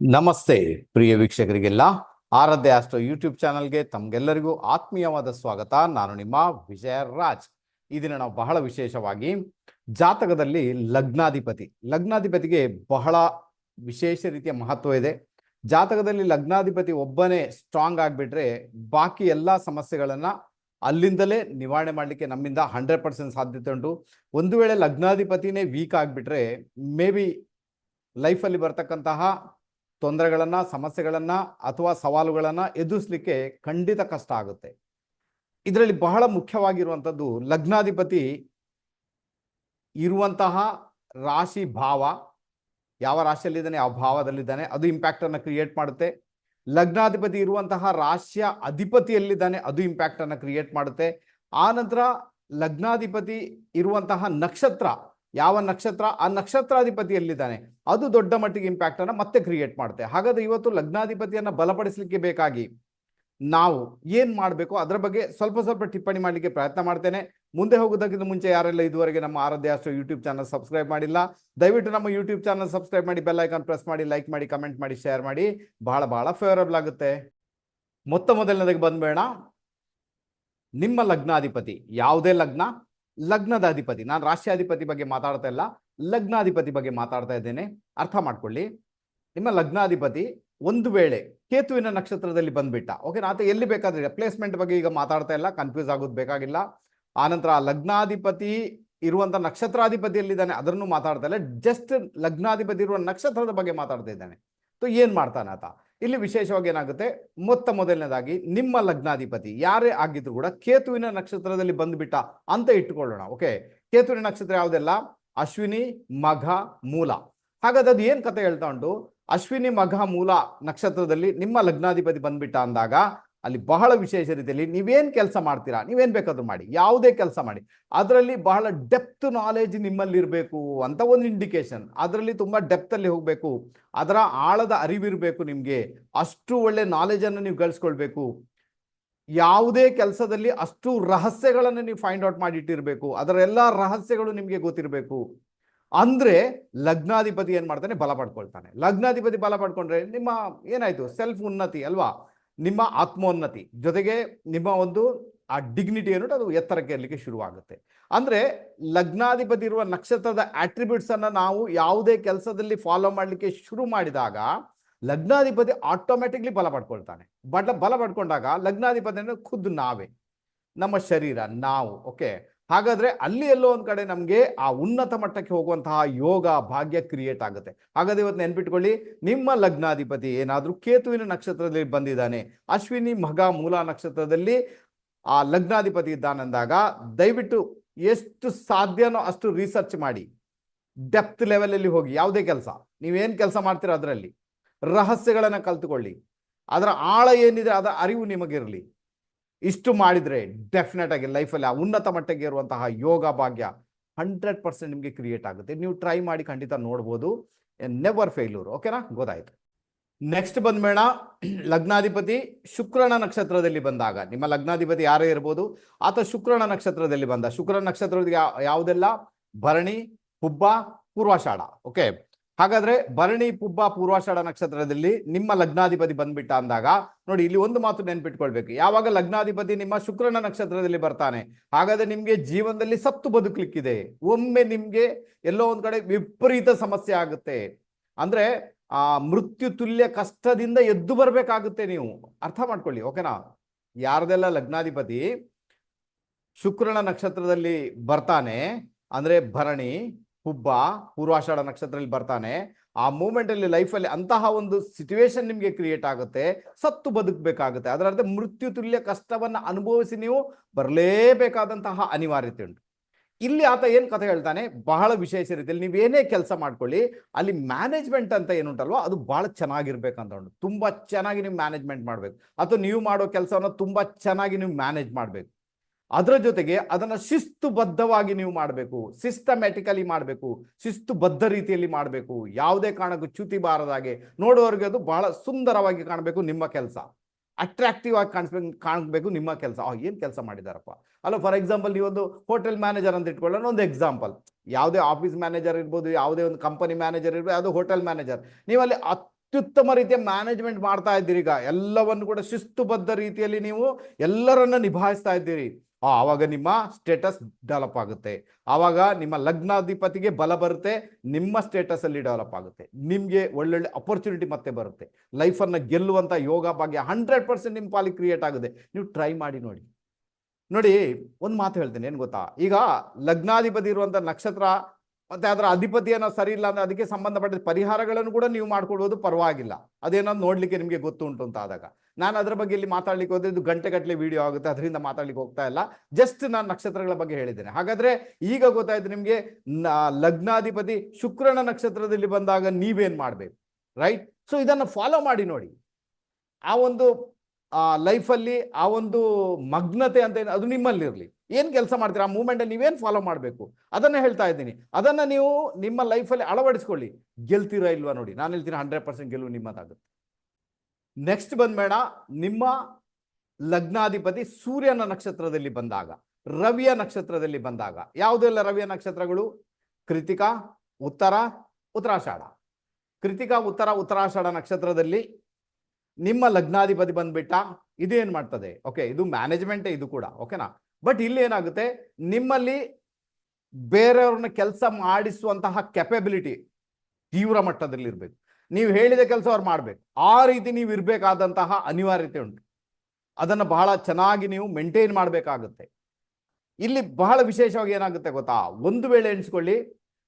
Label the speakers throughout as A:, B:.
A: ನಮಸ್ತೆ, ಪ್ರಿಯ ವೀಕ್ಷಕರಿಗೆಲ್ಲ. ಆರಾಧ್ಯ astro YouTube ಚಾನಲ್ಗೆ ತಮಗೆಲ್ಲರಿಗೂ ಆತ್ಮೀಯವಾದ ಸ್ವಾಗತ. ನಾನು ನಿಮ್ಮ ವಿಜಯ ರಾಜ್. ದಿನ ನಾವು ಬಹಳ ವಿಶೇಷವಾಗಿ ಜಾತಕದಲ್ಲಿ ಲಗ್ನಾಧಿಪತಿ. ಲಗ್ನಾಧಿಪತಿಗೆ ಬಹಳ ವಿಶೇಷ ರೀತಿಯ ಮಹತ್ವ ಇದೆ. ಜಾತಕದಲ್ಲಿ ಲಗ್ನಾಧಿಪತಿ ಒಬ್ಬನೇ ಸ್ಟ್ರಾಂಗ್ ಆಗಿಬಿಟ್ರೆ ಬಾಕಿ ಎಲ್ಲ ಸಮಸ್ಯೆಗಳನ್ನ ಅಲ್ಲಿಂದಲೇ ನಿವಾರಣೆ ಮಾಡಲಿಕ್ಕೆ ನಮ್ಮಿಂದ ಹಂಡ್ರೆಡ್ ಪರ್ಸೆಂಟ್ ಸಾಧ್ಯತೆ ಉಂಟು. ಒಂದು ವೇಳೆ ಲಗ್ನಾಧಿಪತಿನೇ ವೀಕ್ ಆಗಿಬಿಟ್ರೆ ಮೇ ಬಿ ಲೈಫಲ್ಲಿ ಬರ್ತಕ್ಕಂತಹ ತೊಂದರೆಗಳನ್ನ, ಸಮಸ್ಯೆಗಳನ್ನ ಅಥವಾ ಸವಾಲುಗಳನ್ನ ಎದುರಿಸಲಿಕ್ಕೆ ಖಂಡಿತ ಕಷ್ಟ ಆಗುತ್ತೆ. ಇದರಲ್ಲಿ ಬಹಳ ಮುಖ್ಯವಾಗಿರುವಂಥದ್ದು ಲಗ್ನಾಧಿಪತಿ ಇರುವಂತಹ ರಾಶಿ ಭಾವ. ಯಾವ ರಾಶಿಯಲ್ಲಿದ್ದಾನೆ, ಯಾವ ಭಾವದಲ್ಲಿದ್ದಾನೆ, ಅದು ಇಂಪ್ಯಾಕ್ಟನ್ನು ಕ್ರಿಯೇಟ್ ಮಾಡುತ್ತೆ. ಲಗ್ನಾಧಿಪತಿ ಇರುವಂತಹ ರಾಶಿಯ ಅಧಿಪತಿಯಲ್ಲಿದ್ದಾನೆ, ಅದು ಇಂಪ್ಯಾಕ್ಟನ್ನು ಕ್ರಿಯೇಟ್ ಮಾಡುತ್ತೆ. ಆ ನಂತರ ಲಗ್ನಾಧಿಪತಿ ಇರುವಂತಹ ನಕ್ಷತ್ರ ಯಾವ ನಕ್ಷತ್ರ, ಆ ನಕ್ಷತ್ರಾಧಿಪತಿ ಎಲ್ಲಿದ್ದಾನೆ ಅದು ದೊಡ್ಡ ಮಟ್ಟಿಗೆ ಇಂಪ್ಯಾಕ್ಟ್ ಅನ್ನ ಮತ್ತೆ ಕ್ರಿಯೇಟ್ ಮಾಡುತ್ತೆ. ಹಾಗಾದ್ರೆ ಇವತ್ತು ಲಗ್ನಾಧಿಪತಿಯನ್ನ ಬಲಪಡಿಸಲಿಕ್ಕೆ ಬೇಕಾಗಿ ನಾವು ಏನ್ ಮಾಡಬೇಕು? ಅದರ ಬಗ್ಗೆ ಸ್ವಲ್ಪ ಸ್ವಲ್ಪ ಟಿಪ್ಪಣಿ ಮಾಡಲಿಕ್ಕೆ ಪ್ರಯತ್ನ ಮಾಡ್ತೇನೆ. ಮುಂದೆ ಹೋಗೋದಕ್ಕಿಂತ ಮುಂಚೆ ಯಾರೆಲ್ಲ ಇದುವರೆಗೆ ನಮ್ಮ ಆರಾಧ್ಯ ಅಷ್ಟು ಯೂಟ್ಯೂಬ್ ಚಾನಲ್ ಸಬ್ಸ್ಕ್ರೈಬ್ ಮಾಡಿಲ್ಲ, ದಯವಿಟ್ಟು ನಮ್ಮ ಯೂಟ್ಯೂಬ್ ಚಾನಲ್ ಸಬ್ಸ್ಕ್ರೈಬ್ ಮಾಡಿ ಬೆಲ್ ಐಕಾನ್ ಪ್ರೆಸ್ ಮಾಡಿ ಲೈಕ್ ಮಾಡಿ ಕಮೆಂಟ್ ಮಾಡಿ ಶೇರ್ ಮಾಡಿ. ಬಹಳ ಬಹಳ ಫೇವರಬಲ್ ಆಗುತ್ತೆ. ಮೊತ್ತ ಮೊದಲನೇದಾಗಿ ಬಂದ್ಬೇಡ ನಿಮ್ಮ ಲಗ್ನಾಧಿಪತಿ. ಯಾವುದೇ ಲಗ್ನ ಲಗ್ನದ ಅಧಿಪತಿ ನಾನು ರಾಷ್ಟ್ರಾಧಿಪತಿ ಬಗ್ಗೆ ಮಾತಾಡ್ತಾ ಇಲ್ಲ. ಲಗ್ನಾಧಿಪತಿ ಬಗ್ಗೆ ಮಾತಾಡ್ತಾ ಇದ್ದೇನೆ. ಅರ್ಥ ಮಾಡ್ಕೊಳ್ಳಿ. ನಿಮ್ಮ ಲಗ್ನಾಧಿಪತಿ ಒಂದು ವೇಳೆ ಕೇತುವಿನ ನಕ್ಷತ್ರದಲ್ಲಿ ಬಂದ್ಬಿಟ್ಟ ಓಕೆ ನಾತ ಎಲ್ಲಿ ಬೇಕಾದ್ರೆ ಪ್ಲೇಸ್ಮೆಂಟ್ ಬಗ್ಗೆ ಈಗ ಮಾತಾಡ್ತಾ ಇಲ್ಲ ಕನ್ಫ್ಯೂಸ್ ಆಗೋದು ಬೇಕಾಗಿಲ್ಲ. ಆನಂತರ ಆ ಲಗ್ನಾಧಿಪತಿ ಇರುವಂತ ನಕ್ಷತ್ರಾಧಿಪತಿ ಎಲ್ಲಿದ್ದಾನೆ ಅದನ್ನು ಮಾತಾಡ್ತಾ ಇಲ್ಲ. ಜಸ್ಟ್ ಲಗ್ನಾಧಿಪತಿ ಇರುವ ನಕ್ಷತ್ರದ ಬಗ್ಗೆ ಮಾತಾಡ್ತಾ ಇದ್ದಾನೆ. ಏನ್ ಮಾಡ್ತಾನೆ ಆತ? ಇಲ್ಲಿ ವಿಶೇಷವಾಗಿ ಏನಾಗುತ್ತೆ? ಮೊತ್ತ ಮೊದಲನೇದಾಗಿ ನಿಮ್ಮ ಲಗ್ನಾಧಿಪತಿ ಯಾರೇ ಆಗಿದ್ರು ಕೂಡ ಕೇತುವಿನ ನಕ್ಷತ್ರದಲ್ಲಿ ಬಂದ್ಬಿಟ್ಟ ಅಂತ ಇಟ್ಟುಕೊಳ್ಳೋಣ, ಓಕೆ? ಕೇತುವಿನ ನಕ್ಷತ್ರ ಯಾವುದೆಲ್ಲ? ಅಶ್ವಿನಿ, ಮಘ, ಮೂಲ. ಹಾಗಾದ್ರೆ ಅದು ಏನ್ ಕತೆ ಹೇಳ್ತಾ ಉಂಟು? ಅಶ್ವಿನಿ, ಮಘ, ಮೂಲ ನಕ್ಷತ್ರದಲ್ಲಿ ನಿಮ್ಮ ಲಗ್ನಾಧಿಪತಿ ಬಂದ್ಬಿಟ್ಟ ಅಂದಾಗ ಅಲ್ಲಿ ಬಹಳ ವಿಶೇಷ ರೀತಿಯಲ್ಲಿ ನೀವೇನು ಕೆಲಸ ಮಾಡ್ತೀರಾ, ನೀವೇನ್ ಬೇಕಾದ್ರೂ ಮಾಡಿ, ಯಾವುದೇ ಕೆಲಸ ಮಾಡಿ. ಅದರಲ್ಲಿ ಬಹಳ ಡೆಪ್ತ್ ನಾಲೆಜ್ ನಿಮ್ಮಲ್ಲಿ ಇರಬೇಕು ಅಂತ ಒಂದು ಇಂಡಿಕೇಶನ್ ಅದರಲ್ಲಿ ತುಂಬಾ ಡೆಪ್ತ್ ಅಲ್ಲಿ ಹೋಗ್ಬೇಕು. ಅದರ ಆಳದ ಅರಿವಿರಬೇಕು ನಿಮಗೆ. ಅಷ್ಟು ಒಳ್ಳೆ ನಾಲೆಜ್ ಅನ್ನು ನೀವು ಗಳಿಸ್ಕೊಳ್ಬೇಕು. ಯಾವುದೇ ಕೆಲಸದಲ್ಲಿ ಅಷ್ಟು ರಹಸ್ಯಗಳನ್ನು ನೀವು ಫೈಂಡ್ ಔಟ್ ಮಾಡಿ ಇಟ್ಟಿರ್ಬೇಕು ಅದರ ಎಲ್ಲಾ ರಹಸ್ಯಗಳು ನಿಮಗೆ ಗೊತ್ತಿರಬೇಕು. ಅಂದ್ರೆ ಲಗ್ನಾಧಿಪತಿ ಏನ್ ಮಾಡ್ತಾನೆ? ಬಲ ಪಡ್ಕೊಳ್ತಾನೆ. ಲಗ್ನಾಧಿಪತಿ ಬಲ ಪಡ್ಕೊಂಡ್ರೆ ನಿಮ್ಮ ಏನಾಯ್ತು? ಸೆಲ್ಫ್ ಉನ್ನತಿ ಅಲ್ವಾ? ನಿಮ್ಮ ಆತ್ಮೋನ್ನತಿ ಜೊತೆಗೆ ನಿಮ್ಮ ಒಂದು, ಆ ಡಿಗ್ನಿಟಿ ಅನ್ನೋದು ಅದು ಎತ್ತರಕ್ಕೆ ಇರಲಿಕ್ಕೆ ಶುರುವಾಗುತ್ತೆ. ಅಂದರೆ ಲಗ್ನಾಧಿಪತಿ ಇರುವ ನಕ್ಷತ್ರದ ಆಟ್ರಿಬ್ಯೂಟ್ಸ್ ಅನ್ನ ನಾವು ಯಾವುದೇ ಕೆಲಸದಲ್ಲಿ ಫಾಲೋ ಮಾಡಲಿಕ್ಕೆ ಶುರು ಮಾಡಿದಾಗ ಲಗ್ನಾಧಿಪತಿ ಆಟೋಮೆಟಿಕ್ಲಿ ಬಲ ಪಡ್ಕೊಳ್ತಾನೆ. ಬಟ್ ಬಲ ಪಡ್ಕೊಂಡಾಗ ಲಗ್ನಾಧಿಪತಿ ಅಂದರೆ ಖುದ್ದು ನಾವೇ. ನಮ್ಮ ಶರೀರ, ನಾವು ಓಕೆ ಹಾಗಾದ್ರೆ ಅಲ್ಲಿ ಎಲ್ಲೋ ಒಂದ್ ಕಡೆ ನಮ್ಗೆ ಆ ಉನ್ನತ ಮಟ್ಟಕ್ಕೆ ಹೋಗುವಂತಹ ಯೋಗ ಭಾಗ್ಯ ಕ್ರಿಯೇಟ್ ಆಗುತ್ತೆ. ಹಾಗಾದ್ರೆ ಇವತ್ತು ನೆನ್ಪಿಟ್ಕೊಳ್ಳಿ, ನಿಮ್ಮ ಲಗ್ನಾಧಿಪತಿ ಏನಾದ್ರೂ ಕೇತುವಿನ ನಕ್ಷತ್ರದಲ್ಲಿ ಬಂದಿದ್ದಾನೆ, ಅಶ್ವಿನಿ ಮಗ ಮೂಲ ನಕ್ಷತ್ರದಲ್ಲಿ ಆ ಲಗ್ನಾಧಿಪತಿ ಇದ್ದಾನಂದಾಗ ದಯವಿಟ್ಟು ಎಷ್ಟು ಸಾಧ್ಯನೋ ಅಷ್ಟು ರಿಸರ್ಚ್ ಮಾಡಿ. ಡೆಪ್ತ್ ಲೆವೆಲ್ ಅಲ್ಲಿ ಹೋಗಿ, ಯಾವುದೇ ಕೆಲಸ, ನೀವೇನು ಕೆಲಸ ಮಾಡ್ತೀರಾ ಅದರಲ್ಲಿ. ರಹಸ್ಯಗಳನ್ನ ಕಲ್ತುಕೊಳ್ಳಿ. ಅದರ ಆಳ ಏನಿದೆ ಅದರ ಅರಿವು ನಿಮಗಿರಲಿ. ಇಷ್ಟು ಮಾಡಿದರೆ ಡೆಫಿನೆಟ್ ಆಗಿ ಲೈಫಲ್ಲಿ ಆ ಉನ್ನತ ಮಟ್ಟಕ್ಕೆ ಇರುವಂತಹ ಯೋಗ ಭಾಗ್ಯ ಹಂಡ್ರೆಡ್ ಪರ್ಸೆಂಟ್ ನಿಮಗೆ ಕ್ರಿಯೇಟ್ ಆಗುತ್ತೆ. ನೀವು ಟ್ರೈ ಮಾಡಿ ಖಂಡಿತ ನೋಡ್ಬೋದು. ನೆವರ್ ಫೇಲ್ಯೂರ್ ಓಕೆನಾ ಗೊತ್ತಾಯ್ತು. ನೆಕ್ಸ್ಟ್ ಬಂದ್ಬೇಡ ಲಗ್ನಾಧಿಪತಿ ಶುಕ್ರನ ನಕ್ಷತ್ರದಲ್ಲಿ ಬಂದಾಗ. ನಿಮ್ಮ ಲಗ್ನಾಧಿಪತಿ ಯಾರೇ ಇರ್ಬೋದು, ಆತ ಶುಕ್ರನ ನಕ್ಷತ್ರದಲ್ಲಿ ಬಂದ. ಶುಕ್ರನ ನಕ್ಷತ್ರದಲ್ಲಿ ಯಾವುದೆಲ್ಲ? ಭರಣಿ, ಹುಬ್ಬ, ಪೂರ್ವಾಷಾಢ. ಓಕೆ ಹಾಗಾದ್ರೆ ಭರಣಿ ಪುಬ್ಬ ಪೂರ್ವಾಷಾಢ ನಕ್ಷತ್ರದಲ್ಲಿ ನಿಮ್ಮ ಲಗ್ನಾಧಿಪತಿ ಬಂದ್ಬಿಟ್ಟ ಅಂದಾಗ, ನೋಡಿ ಇಲ್ಲಿ ಒಂದು ಮಾತು ನೆನ್ಪಿಟ್ಕೊಳ್ಬೇಕು. ಯಾವಾಗ ಲಗ್ನಾಧಿಪತಿ ನಿಮ್ಮ ಶುಕ್ರನ ನಕ್ಷತ್ರದಲ್ಲಿ ಬರ್ತಾನೆ, ಹಾಗಾದ್ರೆ ನಿಮ್ಗೆ ಜೀವನದಲ್ಲಿ ಸತ್ತು ಬದುಕಲಿಕ್ಕಿದೆ. ಒಮ್ಮೆ ನಿಮ್ಗೆ ಎಲ್ಲೋ ಒಂದ್ ಕಡೆ ವಿಪರೀತ ಸಮಸ್ಯೆ ಆಗುತ್ತೆ. ಅಂದ್ರೆ ಆ ಮೃತ್ಯು ತುಲ್ಯ ಕಷ್ಟದಿಂದ ಎದ್ದು ಬರ್ಬೇಕಾಗುತ್ತೆ ನೀವು. ಅರ್ಥ ಮಾಡ್ಕೊಳ್ಳಿ, ಓಕೆನಾ? ಯಾರ್ದೆಲ್ಲ ಲಗ್ನಾಧಿಪತಿ ಶುಕ್ರನ ನಕ್ಷತ್ರದಲ್ಲಿ ಬರ್ತಾನೆ, ಅಂದ್ರೆ ಭರಣಿ ಹುಬ್ಬ ಪೂರ್ವಾಷಾಢ ನಕ್ಷತ್ರದಲ್ಲಿ ಬರ್ತಾನೆ, ಆ ಮೂಮೆಂಟ್ ಅಲ್ಲಿ ಲೈಫಲ್ಲಿ ಅಂತಹ ಒಂದು ಸಿಚುವೇಶನ್ ನಿಮಗೆ ಕ್ರಿಯೇಟ್ ಆಗುತ್ತೆ. ಸತ್ತು ಬದುಕಬೇಕಾಗುತ್ತೆ. ಅದರ ಅರ್ಥ ಮೃತ್ಯು ತುಲ್ಯ ಕಷ್ಟವನ್ನ ಅನುಭವಿಸಿ ನೀವು ಬರಲೇಬೇಕಾದಂತಹ ಅನಿವಾರ್ಯತೆ ಉಂಟು. ಇಲ್ಲಿ ಆತ ಏನ್ ಕಥೆ ಹೇಳ್ತಾನೆ? ಬಹಳ ವಿಶೇಷ ರೀತಿಯಲ್ಲಿ ನೀವೇನೇ ಕೆಲಸ ಮಾಡ್ಕೊಳ್ಳಿ, ಅಲ್ಲಿ ಮ್ಯಾನೇಜ್ಮೆಂಟ್ ಅಂತ ಏನುಂಟಲ್ವಾ ಅದು ಬಹಳ ಚೆನ್ನಾಗಿರ್ಬೇಕಂತ ಉಂಟು. ತುಂಬಾ ಚೆನ್ನಾಗಿ ನೀವು ಮ್ಯಾನೇಜ್ಮೆಂಟ್ ಮಾಡ್ಬೇಕು. ಅಥವಾ ನೀವು ಮಾಡೋ ಕೆಲಸವನ್ನ ತುಂಬಾ ಚೆನ್ನಾಗಿ ನೀವು ಮ್ಯಾನೇಜ್ ಮಾಡ್ಬೇಕು. ಅದರ ಜೊತೆಗೆ ಅದನ್ನು ಶಿಸ್ತುಬದ್ಧವಾಗಿ ನೀವು ಮಾಡಬೇಕು ಸಿಸ್ಟಮ್ಯಾಟಿಕಲಿ ಮಾಡಬೇಕು, ಶಿಸ್ತುಬದ್ಧ ರೀತಿಯಲ್ಲಿ ಮಾಡಬೇಕು. ಯಾವುದೇ ಕಾರಣಕ್ಕೂ ಚ್ಯುತಿ ಬಾರದಾಗೆ ನೋಡುವವರಿಗೆ ಅದು ಬಹಳ ಸುಂದರವಾಗಿ ಕಾಣಬೇಕು ನಿಮ್ಮ ಕೆಲಸ. ಅಟ್ರಾಕ್ಟಿವ್ ಆಗಿ ಕಾಣಿಸ್ಬೇಕು ಕಾಣಬೇಕು ನಿಮ್ಮ ಕೆಲಸ. ಏನು ಕೆಲಸ ಮಾಡಿದಾರಪ್ಪ? ಅಲ್ಲ ಫಾರ್ ಎಕ್ಸಾಂಪಲ್ ನೀವೊಂದು ಹೋಟೆಲ್ ಮ್ಯಾನೇಜರ್ ಅಂತ ಇಟ್ಕೊಳ್ಳೋಣ, ಒಂದು ಎಕ್ಸಾಂಪಲ್ ಯಾವುದೇ ಆಫೀಸ್ ಮ್ಯಾನೇಜರ್ ಇರ್ಬೋದು, ಯಾವುದೇ ಒಂದು ಕಂಪನಿ ಮ್ಯಾನೇಜರ್ ಇರ್ಬೋದು ಯಾವುದೋ ಹೋಟೆಲ್ ಮ್ಯಾನೇಜರ್ ನೀವಲ್ಲಿ ಅತ್ಯುತ್ತಮ ರೀತಿಯ ಮ್ಯಾನೇಜ್ಮೆಂಟ್ ಮಾಡ್ತಾ ಇದ್ದೀರಿ ಈಗ ಎಲ್ಲವನ್ನು ಕೂಡ ಶಿಸ್ತುಬದ್ಧ ರೀತಿಯಲ್ಲಿ ನೀವು ಎಲ್ಲರನ್ನ ನಿಭಾಯಿಸ್ತಾ ಇದ್ದೀರಿ. ಆವಾಗ ನಿಮ್ಮ ಸ್ಟೇಟಸ್ ಡೆವಲಪ್ ಆಗುತ್ತೆ. ಆವಾಗ ನಿಮ್ಮ ಲಗ್ನಾಧಿಪತಿಗೆ ಬಲ ಬರುತ್ತೆ, ನಿಮ್ಮ ಸ್ಟೇಟಸ್ ಅಲ್ಲಿ ಡೆವಲಪ್ ಆಗುತ್ತೆ. ನಿಮಗೆ ಒಳ್ಳೊಳ್ಳೆ ಅಪರ್ಚುನಿಟಿ ಮತ್ತೆ ಬರುತ್ತೆ. ಲೈಫನ್ನು ಗೆಲ್ಲುವಂಥ ಯೋಗ ಭಾಗ್ಯ ಹಂಡ್ರೆಡ್ ಪರ್ಸೆಂಟ್ ನಿಮ್ಮ ಪಾಲಿ ಕ್ರಿಯೇಟ್ ಆಗುತ್ತೆ. ನೀವು ಟ್ರೈ ಮಾಡಿ ನೋಡಿ. ನೋಡಿ, ಒಂದು ಮಾತು ಹೇಳ್ತೇನೆ, ಏನು ಗೊತ್ತಾ? ಈಗ ಲಗ್ನಾಧಿಪತಿ ಇರುವಂಥ ನಕ್ಷತ್ರ, ಮತ್ತೆ ಅದರ ಅಧಿಪತಿ ಏನೋ ಸರಿ ಇಲ್ಲ ಅಂದ್ರೆ ಅದಕ್ಕೆ ಸಂಬಂಧಪಟ್ಟ ಪರಿಹಾರಗಳನ್ನು ಕೂಡ ನೀವು ಮಾಡ್ಕೊಳ್ಬೋದು ಪರವಾಗಿಲ್ಲ. ಅದೇನೋ ನೋಡಲಿಕ್ಕೆ ನಿಮಗೆ ಗೊತ್ತುಂಟು ಅಂತ ಆದಾಗ. ನಾನು ಅದರ ಬಗ್ಗೆ ಇಲ್ಲಿ ಮಾತಾಡ್ಲಿಕ್ಕೆ ಹೋದ್ರೆ ಇದು ಗಂಟೆಗಟ್ಟಲೆ ವಿಡಿಯೋ ಆಗುತ್ತೆ, ಅದರಿಂದ ಮಾತಾಡ್ಲಿಕ್ಕೆ ಹೋಗ್ತಾ ಇಲ್ಲ. ಜಸ್ಟ್ ನಾನು ನಕ್ಷತ್ರಗಳ ಬಗ್ಗೆ ಹೇಳಿದ್ದೇನೆ. ಹಾಗಾದ್ರೆ ಈಗ ಗೊತ್ತಾಯ್ತು ನಿಮಗೆ ಲಗ್ನಾಧಿಪತಿ ಶುಕ್ರನ ನಕ್ಷತ್ರದಲ್ಲಿ ಬಂದಾಗ ನೀವೇನ್ ಮಾಡ್ಬೇಕು ರೈಟ್ ಸೊ ಇದನ್ನು ಫಾಲೋ ಮಾಡಿ ನೋಡಿ. ಆ ಒಂದು ಲೈಫಲ್ಲಿ ಆ ಒಂದು ಮಗ್ನತೆ ಅಂತ ಏನು, ಅದು ನಿಮ್ಮಲ್ಲಿರಲಿ. ಏನು ಕೆಲಸ ಮಾಡ್ತೀರಾ? ಆ ಮೂಮೆಂಟಲ್ಲಿ ನೀವೇನು ಫಾಲೋ ಮಾಡಬೇಕು? ಅದನ್ನ ಹೇಳ್ತಾ ಇದ್ದೀನಿ. ಅದನ್ನ ನೀವು ನಿಮ್ಮ ಲೈಫಲ್ಲಿ ಅಳವಡಿಸ್ಕೊಳ್ಳಿ. ಗೆಲ್ತೀರಾ ಇಲ್ವಾ ನೋಡಿ. ನಾನು ಹೇಳ್ತೀನಿ ಹಂಡ್ರೆಡ್ ಪರ್ಸೆಂಟ್ ಗೆಲುವು ನಿಮ್ಮದಾಗುತ್ತೆ. ನೆಕ್ಸ್ಟ್ ಬಂದ್ಬೇಡ ನಿಮ್ಮ ಲಗ್ನಾಧಿಪತಿ ಸೂರ್ಯನ ನಕ್ಷತ್ರದಲ್ಲಿ ಬಂದಾಗ, ರವಿಯ ನಕ್ಷತ್ರದಲ್ಲಿ ಬಂದಾಗ ಯಾವುದೆಲ್ಲ ರವಿಯ ನಕ್ಷತ್ರಗಳು? ಕೃತಿಕಾ, ಉತ್ತರ, ಉತ್ತರಾಷಾಢ. ಕೃತಿಕಾ, ಉತ್ತರ, ಉತ್ತರಾಷಾಢ ನಕ್ಷತ್ರದಲ್ಲಿ ನಿಮ್ಮ ಲಗ್ನಾಧಿಪತಿ ಬಂದ್ಬಿಟ್ಟ, ಇದೇನ್ ಮಾಡ್ತದೆ? ಓಕೆ ಇದು ಮ್ಯಾನೇಜ್ಮೆಂಟೇ ಇದು ಕೂಡ ಓಕೆನಾ ಬಟ್ ಇಲ್ಲಿ ಏನಾಗುತ್ತೆ? ನಿಮ್ಮಲ್ಲಿ ಬೇರೆಯವ್ರನ್ನ ಕೆಲಸ ಮಾಡಿಸುವಂತಹ ಕೆಪಬಿಲಿಟಿ ತೀವ್ರ ಮಟ್ಟದಲ್ಲಿ ಇರಬೇಕು ನೀವು ಹೇಳಿದ ಕೆಲಸ ಅವ್ರು ಮಾಡ್ಬೇಕು. ಆ ರೀತಿ ನೀವು ಇರಬೇಕಾದಂತಹ ಅನಿವಾರ್ಯತೆ ಉಂಟು. ಅದನ್ನು ಬಹಳ ಚೆನ್ನಾಗಿ ನೀವು ಮೇಂಟೈನ್ ಮಾಡಬೇಕಾಗುತ್ತೆ. ಇಲ್ಲಿ ಬಹಳ ವಿಶೇಷವಾಗಿ ಏನಾಗುತ್ತೆ ಗೊತ್ತಾ? ಒಂದು ವೇಳೆ ಎಣಿಸ್ಕೊಳ್ಳಿ,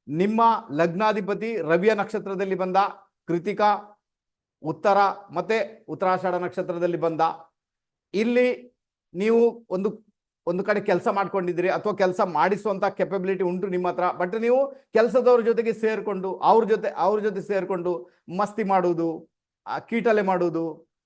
A: ನಿಮ್ಮ ಲಗ್ನಾಧಿಪತಿ ರವಿಯ ನಕ್ಷತ್ರದಲ್ಲಿ ಬಂದ, ಕೃತಿಕಾ, ಉತ್ತರ ಮತ್ತೆ ಉತ್ತರಾಷಾಢ ನಕ್ಷತ್ರದಲ್ಲಿ ಬಂದ, ಇಲ್ಲಿ ನೀವು ಒಂದು ಒಂದು ಕಡೆ ಕೆಲಸ ಮಾಡ್ಕೊಂಡಿದ್ದೀರಿ ಅಥವಾ ಕೆಲಸ ಮಾಡಿಸುವಂಥ ಕೆಪಬಿಲಿಟಿ ಉಂಟು ನಿಮ್ಮ ಹತ್ರ ಬಟ್ ನೀವು ಕೆಲಸದವ್ರ ಜೊತೆಗೆ ಸೇರಿಕೊಂಡು, ಅವ್ರ ಜೊತೆ ಅವ್ರ ಜೊತೆ ಸೇರಿಕೊಂಡು ಮಸ್ತಿ ಮಾಡುವುದು ಕೀಟಲೆ ಮಾಡುವುದು,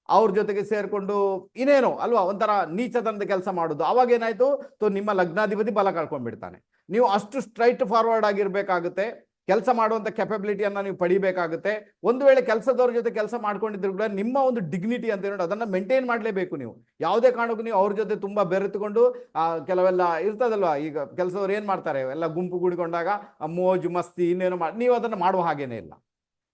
A: ಅವ್ರ ಜೊತೆಗೆ ಸೇರಿಕೊಂಡು ಇನ್ನೇನೋ, ಅಲ್ವಾ, ಒಂಥರ ನೀಚತನದ ಕೆಲಸ ಮಾಡೋದು ಅವಾಗ ಏನಾಯ್ತು? ತೋ, ನಿಮ್ಮ ಲಗ್ನಾಧಿಪತಿ ಬಲ ಕಳ್ಕೊಂಡ್ಬಿಡ್ತಾನೆ. ನೀವು ಅಷ್ಟು ಸ್ಟ್ರೈಟ್ ಫಾರ್ವರ್ಡ್ ಆಗಿರ್ಬೇಕಾಗುತ್ತೆ. ಕೆಲಸ ಮಾಡುವಂತ ಕೆಪಬಿಲಿಟಿಯನ್ನ ನೀವು ಪಡಿಬೇಕಾಗುತ್ತೆ. ಒಂದು ವೇಳೆ ಕೆಲಸದವ್ರ ಜೊತೆ ಕೆಲಸ ಮಾಡ್ಕೊಂಡಿದ್ರು ಕೂಡ ನಿಮ್ಮ ಒಂದು ಡಿಗ್ನಿಟಿ ಅಂತ ಹೇಳಿ ಅದನ್ನ ಮೇಂಟೈನ್ ಮಾಡಲೇಬೇಕು ನೀವು. ಯಾವುದೇ ಕಾರಣಕ್ಕೂ ನೀವು ಅವ್ರ ಜೊತೆ ತುಂಬಾ ಬೆರೆತುಕೊಂಡು ಕೆಲವೆಲ್ಲ ಇರ್ತದಲ್ವಾ, ಈಗ ಕೆಲಸದವ್ರು ಏನು ಮಾಡ್ತಾರೆ, ಎಲ್ಲ ಗುಂಪು ಕೂಡಿಕೊಂಡಾಗ ಆ ಮೋಜು ಮಸ್ತಿ, ಇನ್ನೇನು ಮಾಡಿ ನೀವು ಅದನ್ನ ಮಾಡುವ ಹಾಗೇನೇ ಇಲ್ಲ.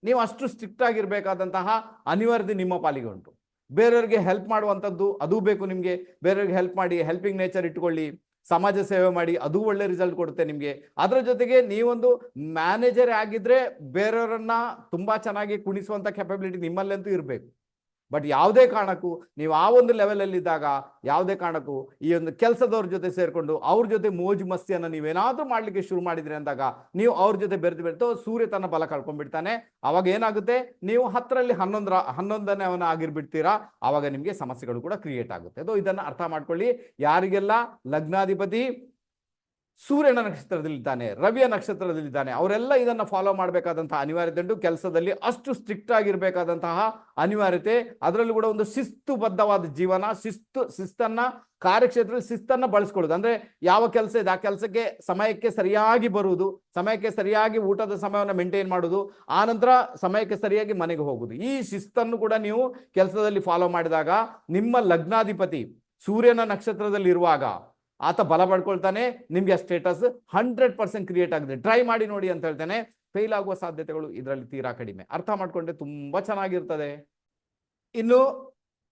A: ನೀವು ಅಷ್ಟು ಸ್ಟ್ರಿಕ್ಟ್ ಆಗಿರ್ಬೇಕಾದಂತಹ ಅನಿವಾರ್ಯತೆ ನಿಮ್ಮ ಪಾಲಿಗೆ ಉಂಟು. ಬೇರೆಯವ್ರಿಗೆ ಹೆಲ್ಪ್ ಮಾಡುವಂಥದ್ದು ಅದು ಬೇಕು ನಿಮಗೆ. ಬೇರೆಯವ್ರಿಗೆ ಹೆಲ್ಪ್ ಮಾಡಿ ಹೆಲ್ಪಿಂಗ್ ನೇಚರ್ ಇಟ್ಕೊಳ್ಳಿ. ಸಮಾಜ ಸೇವೆ ಮಾಡಿ ಅದು ಒಳ್ಳೆ ರಿಸಲ್ಟ್ ಕೊಡುತ್ತೆ ನಿಮಗೆ. ಅದರ ಜೊತೆಗೆ ನೀವೊಂದು ಮ್ಯಾನೇಜರ್ ಆಗಿದ್ರೆ ಬೇರೆಯವರನ್ನ ತುಂಬಾ ಚೆನ್ನಾಗಿ ಕುಣಿಸುವಂತ ಕೆಪಬಿಲಿಟಿ ನಿಮ್ಮಲ್ಲಂತೂ ಇರಬೇಕು. ಬಟ್ ಯಾವುದೇ ಕಾರಣಕ್ಕೂ ನೀವು ಆ ಒಂದು ಲೆವೆಲಲ್ಲಿದ್ದಾಗ ಯಾವುದೇ ಕಾರಣಕ್ಕೂ ಈ ಒಂದು ಕೆಲಸದವ್ರ ಜೊತೆ ಸೇರಿಕೊಂಡು ಅವ್ರ ಜೊತೆ ಮೋಜು ಮಸ್ತಿಯನ್ನು ನೀವೇನಾದರೂ ಮಾಡಲಿಕ್ಕೆ ಶುರು ಮಾಡಿದ್ರಿ ಅಂದಾಗ ನೀವು ಅವ್ರ ಜೊತೆ ಬೆರೆದು ಬೆರೆತು ಸೂರ್ಯ ತನ್ನ ಬಲ ಕಳ್ಕೊಂಡ್ಬಿಡ್ತಾನೆ. ಅವಾಗ ಏನಾಗುತ್ತೆ? ನೀವು ಹತ್ತರಲ್ಲಿ ಹನ್ನೊಂದರ, ಹನ್ನೊಂದನೇ ಅವನ ಆಗಿರ್ಬಿಡ್ತೀರಾ. ಆವಾಗ ನಿಮಗೆ ಸಮಸ್ಯೆಗಳು ಕೂಡ ಕ್ರಿಯೇಟ್ ಆಗುತ್ತೆ. ಅದು ಇದನ್ನು ಅರ್ಥ ಮಾಡ್ಕೊಳ್ಳಿ. ಯಾರಿಗೆಲ್ಲ ಲಗ್ನಾಧಿಪತಿ ಸೂರ್ಯನ ನಕ್ಷತ್ರದಲ್ಲಿದ್ದಾನೆ, ರವಿಯ ನಕ್ಷತ್ರದಲ್ಲಿದ್ದಾನೆ, ಅವರೆಲ್ಲ ಇದನ್ನು ಫಾಲೋ ಮಾಡಬೇಕಾದಂತಹ ಅನಿವಾರ್ಯತೆ ಉಂಟು. ಕೆಲಸದಲ್ಲಿ ಅಷ್ಟು ಸ್ಟ್ರಿಕ್ಟ್ ಆಗಿರಬೇಕಾದಂತಹ ಅನಿವಾರ್ಯತೆ. ಅದರಲ್ಲೂ ಕೂಡ ಒಂದು ಶಿಸ್ತುಬದ್ಧವಾದ ಜೀವನ, ಶಿಸ್ತು, ಶಿಸ್ತನ್ನ, ಕಾರ್ಯಕ್ಷೇತ್ರದಲ್ಲಿ ಶಿಸ್ತನ್ನ ಬಳಸ್ಕೊಳ್ಳೋದು. ಅಂದ್ರೆ ಯಾವ ಕೆಲಸ ಇದೆ, ಆ ಕೆಲಸಕ್ಕೆ ಸಮಯಕ್ಕೆ ಸರಿಯಾಗಿ ಬರುವುದು, ಸಮಯಕ್ಕೆ ಸರಿಯಾಗಿ ಊಟದ ಸಮಯವನ್ನು ಮೇಂಟೈನ್ ಮಾಡೋದು ಆನಂತರ ಸಮಯಕ್ಕೆ ಸರಿಯಾಗಿ ಮನೆಗೆ ಹೋಗುದು ಈ ಶಿಸ್ತನ್ನು ಕೂಡ ನೀವು ಕೆಲಸದಲ್ಲಿ ಫಾಲೋ ಮಾಡಿದಾಗ ನಿಮ್ಮ ಲಗ್ನಾಧಿಪತಿ ಸೂರ್ಯನ ನಕ್ಷತ್ರದಲ್ಲಿ ಇರುವಾಗ ಆತ ಬಲ ಪಡ್ಕೊಳ್ತಾನೆ ನಿಮ್ಗೆ ಸ್ಟೇಟಸ್ ಹಂಡ್ರೆಡ್ ಪರ್ಸೆಂಟ್ ಕ್ರಿಯೇಟ್ ಆಗಿದೆ ಟ್ರೈ ಮಾಡಿ ನೋಡಿ ಅಂತ ಹೇಳ್ತೇನೆ. ಫೇಲ್ ಆಗುವ ಸಾಧ್ಯತೆಗಳು ಇದರಲ್ಲಿ ತೀರಾ ಕಡಿಮೆ. ಅರ್ಥ ಮಾಡ್ಕೊಂಡ್ರೆ ತುಂಬಾ ಚೆನ್ನಾಗಿರ್ತದೆ. ಇನ್ನು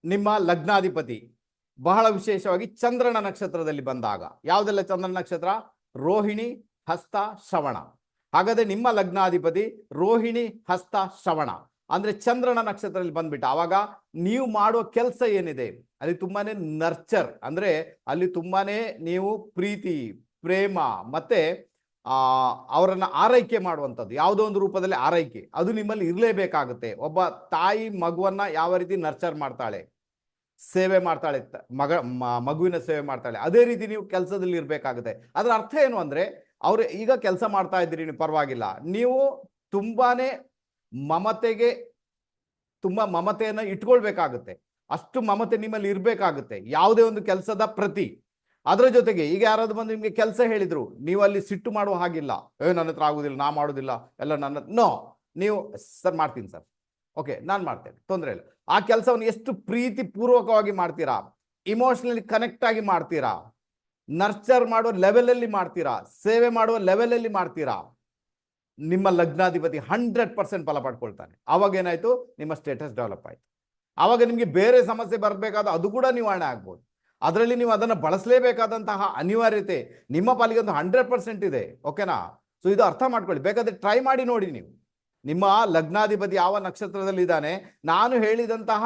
A: ನಿಮ್ಮ ಲಗ್ನಾಧಿಪತಿ, ಬಹಳ ವಿಶೇಷವಾಗಿ ಚಂದ್ರನ ನಕ್ಷತ್ರದಲ್ಲಿ ಬಂದಾಗ, ಯಾವುದೆಲ್ಲ ಚಂದ್ರನ ನಕ್ಷತ್ರ? ರೋಹಿಣಿ, ಹಸ್ತ, ಶ್ರವಣ. ಹಾಗಾದ್ರೆ ನಿಮ್ಮ ಲಗ್ನಾಧಿಪತಿ ರೋಹಿಣಿ, ಹಸ್ತ, ಶ್ರವಣ. ಅಂದ್ರೆ ಚಂದ್ರನ ನಕ್ಷತ್ರದಲ್ಲಿ ಬಂದ್ಬಿಟ್ಟು. ಆವಾಗ ನೀವು ಮಾಡುವ ಕೆಲಸ ಏನಿದೆ? ಅಲ್ಲಿ ತುಂಬಾನೇ ನರ್ಚರ್. ಅಂದ್ರೆ ಅಲ್ಲಿ ತುಂಬಾನೇ ನೀವು ಪ್ರೀತಿ, ಪ್ರೇಮ, ಮತ್ತೆ, ಆ, ಅವರನ್ನ ಆರೈಕೆ ಮಾಡುವಂಥದ್ದು. ಯಾವುದೋ ಒಂದು ರೂಪದಲ್ಲಿ ಆರೈಕೆ. ಅದು ನಿಮ್ಮಲ್ಲಿ ಇರಲೇಬೇಕಾಗುತ್ತೆ. ಒಬ್ಬ ತಾಯಿ ಮಗುವನ್ನ ಯಾವ ರೀತಿ ನರ್ಚರ್ ಮಾಡ್ತಾಳೆ? ಸೇವೆ ಮಾಡ್ತಾಳೆ. ಮಗ ಮಗುವಿನ ಸೇವೆ ಮಾಡ್ತಾಳೆ. ಅದೇ ರೀತಿ ನೀವು ಕೆಲಸದಲ್ಲಿ ಇರಬೇಕಾಗುತ್ತೆ. ಅದರ ಅರ್ಥ ಏನು ಅಂದ್ರೆ, ಅವ್ರು ಈಗ ಕೆಲಸ ಮಾಡ್ತಾ ಇದ್ದೀರಿ ಪರವಾಗಿಲ್ಲ. ನೀವು ತುಂಬಾನೇ ಮಮತೆಗೆ ತುಂಬಾ ಮಮತೆಯನ್ನ ಇಟ್ಕೊಳ್ಬೇಕಾಗುತ್ತೆ. ಅಷ್ಟು ಮಮತೆ ನಿಮ್ಮಲ್ಲಿ ಇರಬೇಕಾಗುತ್ತೆ. ಯಾವುದೇ ಒಂದು ಕೆಲಸದ ಪ್ರತಿ. ಅದರ ಜೊತೆಗೆ ಈಗ ಯಾರಾದ್ರೂ ಬಂದು ನಿಮಗೆ ಕೆಲಸ ಹೇಳಿದ್ರು, ನೀವು ಅಲ್ಲಿ ಸಿಟ್ಟು ಮಾಡುವ ಹಾಗಿಲ್ಲ. ಏ, ನನ್ನ ಹತ್ರ ಆಗುದಿಲ್ಲ, ನಾ ಮಾಡೋದಿಲ್ಲ. ಎಲ್ಲ ನನ್ನ ನೋ, ನೀವು ಸರ್ ಮಾಡ್ತೀನಿ ಸರ್. ಓಕೆ, ನಾನು ಮಾಡ್ತೇನೆ. ತೊಂದರೆ ಇಲ್ಲ. ಆ ಕೆಲಸವನ್ನು ಎಷ್ಟು ಪ್ರೀತಿ ಪೂರ್ವಕವಾಗಿ ಮಾಡ್ತೀರಾ? ಇಮೋಷನಲಿ ಕನೆಕ್ಟ್ ಆಗಿ ಮಾಡ್ತೀರಾ? ನರ್ಚರ್ ಮಾಡುವ ಲೆವೆಲಲ್ಲಿ ಮಾಡ್ತೀರಾ? ಸೇವೆ ಮಾಡುವ ಲೆವೆಲಲ್ಲಿ ಮಾಡ್ತೀರಾ? ನಿಮ್ಮ ಲಗ್ನಾಧಿಪತಿ ಹಂಡ್ರೆಡ್ ಪರ್ಸೆಂಟ್ ಫಲ ಪಡ್ಕೊಳ್ತಾನೆ. ಅವಾಗ ಏನಾಯ್ತು? ನಿಮ್ಮ ಸ್ಟೇಟಸ್ ಡೆವಲಪ್ ಆಯ್ತು. ಆವಾಗ ನಿಮಗೆ ಬೇರೆ ಸಮಸ್ಯೆ ಬರಬೇಕಾದ ಅದು ಕೂಡ ನಿವಾರಣೆ ಆಗ್ಬೋದು. ಅದರಲ್ಲಿ ನೀವು ಅದನ್ನು ಬಳಸಲೇಬೇಕಾದಂತಹ ಅನಿವಾರ್ಯತೆ ನಿಮ್ಮ ಪಾಲಿಗೆ ಒಂದು ಹಂಡ್ರೆಡ್ ಪರ್ಸೆಂಟ್ ಇದೆ ಓಕೆನಾ ಸೊ ಇದು ಅರ್ಥ ಮಾಡ್ಕೊಳ್ಳಿ. ಬೇಕಾದ್ರೆ ಟ್ರೈ ಮಾಡಿ ನೋಡಿ ನೀವು. ನಿಮ್ಮ ಲಗ್ನಾಧಿಪತಿ ಯಾವ ನಕ್ಷತ್ರದಲ್ಲಿ ಇದ್ದಾನೆ? ನಾನು ಹೇಳಿದಂತಹ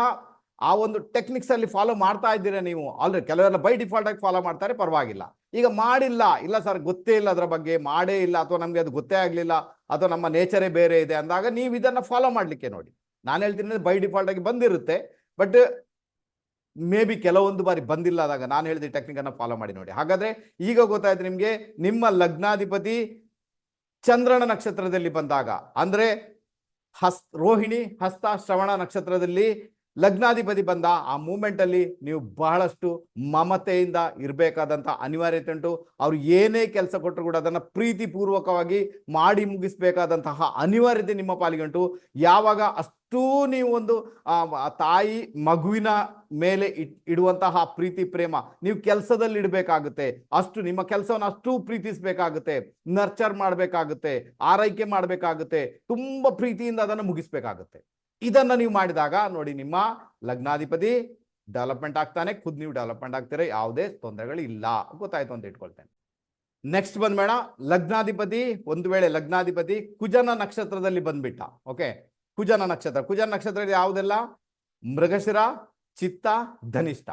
A: ಆ ಒಂದು ಟೆಕ್ನಿಕ್ಸ್ ಅಲ್ಲಿ ಫಾಲೋ ಮಾಡ್ತಾ ಇದ್ದೀರಾ ನೀವು? ಆಲ್ರೆಡಿ ಕೆಲವೆಲ್ಲ ಬೈ ಡಿಫಾಲ್ಟ್ ಆಗಿ ಫಾಲೋ ಮಾಡ್ತಾರೆ, ಪರವಾಗಿಲ್ಲ. ಈಗ ಮಾಡಿಲ್ಲ. ಇಲ್ಲ ಸರ್, ಗೊತ್ತೇ ಇಲ್ಲ ಅದರ ಬಗ್ಗೆ. ಮಾಡೇ ಇಲ್ಲ ಅಥವಾ ನಮಗೆ ಅದು ಗೊತ್ತೇ ಆಗಲಿಲ್ಲ ಅಥವಾ ನಮ್ಮ ನೇಚರೇ ಬೇರೆ ಇದೆ ಅಂದಾಗ ನೀವು ಇದನ್ನ ಫಾಲೋ ಮಾಡಲಿಕ್ಕೆ ನೋಡಿ. ನಾನು ಹೇಳ್ತೀನಿ ಬೈ ಡಿಫಾಲ್ಟ್ ಆಗಿ ಬಂದಿರುತ್ತೆ ಬಟ್ ಮೇ ಬಿ ಕೆಲವೊಂದು ಬಾರಿ ಬಂದಿಲ್ಲ ಆದಾಗ ನಾನು ಹೇಳಿದ ಟೆಕ್ನಿಕ್ ಅನ್ನ ಫಾಲೋ ಮಾಡಿ ನೋಡಿ. ಹಾಗಾದ್ರೆ ಈಗ ಗೊತ್ತಾಯ್ತು ನಿಮಗೆ, ನಿಮ್ಮ ಲಗ್ನಾಧಿಪತಿ ಚಂದ್ರನ ನಕ್ಷತ್ರದಲ್ಲಿ ಬಂದಾಗ, ಅಂದ್ರೆ ಹಸ್, ರೋಹಿಣಿ, ಹಸ್ತ, ಶ್ರವಣ ನಕ್ಷತ್ರದಲ್ಲಿ ಲಗ್ನಾಧಿಪತಿ ಬಂದ, ಆ ಮೂಮೆಂಟ್ ಅಲ್ಲಿ ನೀವು ಬಹಳಷ್ಟು ಮಮತೆಯಿಂದ ಇರಬೇಕಾದಂಥ ಅನಿವಾರ್ಯತೆ ಉಂಟು. ಅವ್ರು ಏನೇ ಕೆಲಸ ಕೊಟ್ಟರು ಕೂಡ ಅದನ್ನು ಪ್ರೀತಿ ಪೂರ್ವಕವಾಗಿ ಮಾಡಿ ಮುಗಿಸಬೇಕಾದಂತಹ ಅನಿವಾರ್ಯತೆ ನಿಮ್ಮ ಪಾಲಿಗೆ ಉಂಟು. ಯಾವಾಗ ಅಷ್ಟೂ ನೀವು ಒಂದು ತಾಯಿ ಮಗುವಿನ ಮೇಲೆ ಇಡುವಂತಹ ಪ್ರೀತಿ, ಪ್ರೇಮ ನೀವು ಕೆಲಸದಲ್ಲಿ ಇಡಬೇಕಾಗುತ್ತೆ. ಅಷ್ಟು ನಿಮ್ಮ ಕೆಲಸವನ್ನು ಅಷ್ಟು ಪ್ರೀತಿಸಬೇಕಾಗುತ್ತೆ. ನರ್ಚರ್ ಮಾಡಬೇಕಾಗುತ್ತೆ, ಆರೈಕೆ ಮಾಡಬೇಕಾಗುತ್ತೆ. ತುಂಬ ಪ್ರೀತಿಯಿಂದ ಅದನ್ನು ಮುಗಿಸ್ಬೇಕಾಗುತ್ತೆ. ಇದನ್ನ ನೀವು ಮಾಡಿದಾಗ ನೋಡಿ ನಿಮ್ಮ ಲಗ್ನಾಧಿಪತಿ ಡೆವಲಪ್ಮೆಂಟ್ ಆಗ್ತಾನೆ, ಖುದ್ ನೀವು ಡೆವಲಪ್ಮೆಂಟ್ ಆಗ್ತೀರ, ಯಾವುದೇ ತೊಂದರೆಗಳು ಇಲ್ಲ ಗೊತ್ತಾಯ್ತು ಅಂತ ಇಟ್ಕೊಳ್ತೇನೆ. ನೆಕ್ಸ್ಟ್ ಬಂದ್ಬೇಡ ಲಗ್ನಾಧಿಪತಿ, ಒಂದು ವೇಳೆ ಲಗ್ನಾಧಿಪತಿ ಕುಜನ ನಕ್ಷತ್ರದಲ್ಲಿ ಬಂದ್ಬಿಟ್ಟ ಓಕೆ ಕುಜನ ನಕ್ಷತ್ರ ಕುಜನ ನಕ್ಷತ್ರ ಯಾವುದೆಲ್ಲ? ಮೃಗಶಿರ, ಚಿತ್ತ, ಧನಿಷ್ಠ.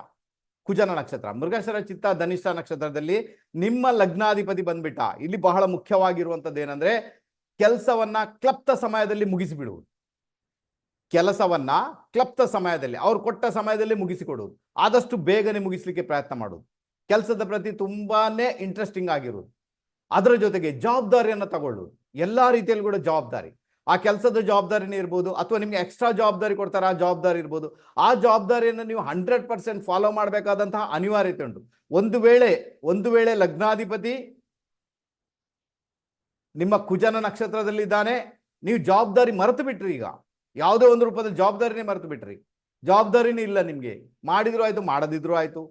A: ಕುಜನ ನಕ್ಷತ್ರ, ಮೃಗಶಿರ, ಚಿತ್ತ, ಧನಿಷ್ಠ ನಕ್ಷತ್ರದಲ್ಲಿ ನಿಮ್ಮ ಲಗ್ನಾಧಿಪತಿ ಬಂದ್ಬಿಟ್ಟ. ಇಲ್ಲಿ ಬಹಳ ಮುಖ್ಯವಾಗಿರುವಂತದ್ದು ಏನಂದ್ರೆ, ಕೆಲಸವನ್ನ ಕ್ಲಪ್ತ ಸಮಯದಲ್ಲಿ ಮುಗಿಸಿಬಿಡುವುದು ಕೆಲಸವನ್ನ ಕ್ಲಪ್ತ ಸಮಯದಲ್ಲಿ, ಅವ್ರು ಕೊಟ್ಟ ಸಮಯದಲ್ಲಿ ಮುಗಿಸಿಕೊಡುವುದು ಆದಷ್ಟು ಬೇಗನೆ ಮುಗಿಸ್ಲಿಕ್ಕೆ ಪ್ರಯತ್ನ ಮಾಡೋದು ಕೆಲಸದ ಪ್ರತಿ ತುಂಬಾನೇ ಇಂಟ್ರೆಸ್ಟಿಂಗ್ ಆಗಿರೋದು. ಅದರ ಜೊತೆಗೆ ಜವಾಬ್ದಾರಿಯನ್ನು ತಗೊಳ್ಳುವುದು ಎಲ್ಲಾ ರೀತಿಯಲ್ಲಿ ಕೂಡ ಜವಾಬ್ದಾರಿ. ಆ ಕೆಲಸದ ಜವಾಬ್ದಾರಿನೇ ಇರ್ಬೋದು, ಅಥವಾ ನಿಮ್ಗೆ ಎಕ್ಸ್ಟ್ರಾ ಜವಾಬ್ದಾರಿ ಕೊಡ್ತಾರೆ, ಆ ಜವಾಬ್ದಾರಿ ಇರ್ಬೋದು. ಆ ಜವಾಬ್ದಾರಿಯನ್ನು ನೀವು ಹಂಡ್ರೆಡ್ ಪರ್ಸೆಂಟ್ ಫಾಲೋ ಮಾಡಬೇಕಾದಂತಹ ಅನಿವಾರ್ಯತೆ ಉಂಟು. ಒಂದು ವೇಳೆ ಒಂದು ವೇಳೆ ಲಗ್ನಾಧಿಪತಿ ನಿಮ್ಮ ಕುಜನ ನಕ್ಷತ್ರದಲ್ಲಿದ್ದಾನೆ, ನೀವು ಜವಾಬ್ದಾರಿ ಮರೆತು ಬಿಟ್ರಿ ಈಗ. ಯಾವುದೇ ಒಂದು ರೂಪದಲ್ಲಿ ಜವಾಬ್ದಾರಿನೇ ಮರೆತು ಬಿಟ್ರಿ. ಜವಾಬ್ದಾರಿನೇ ಇಲ್ಲ ನಿಮ್ಗೆ. ಮಾಡಿದ್ರು ಆಯ್ತು, ಮಾಡದಿದ್ರು ಆಯ್ತು.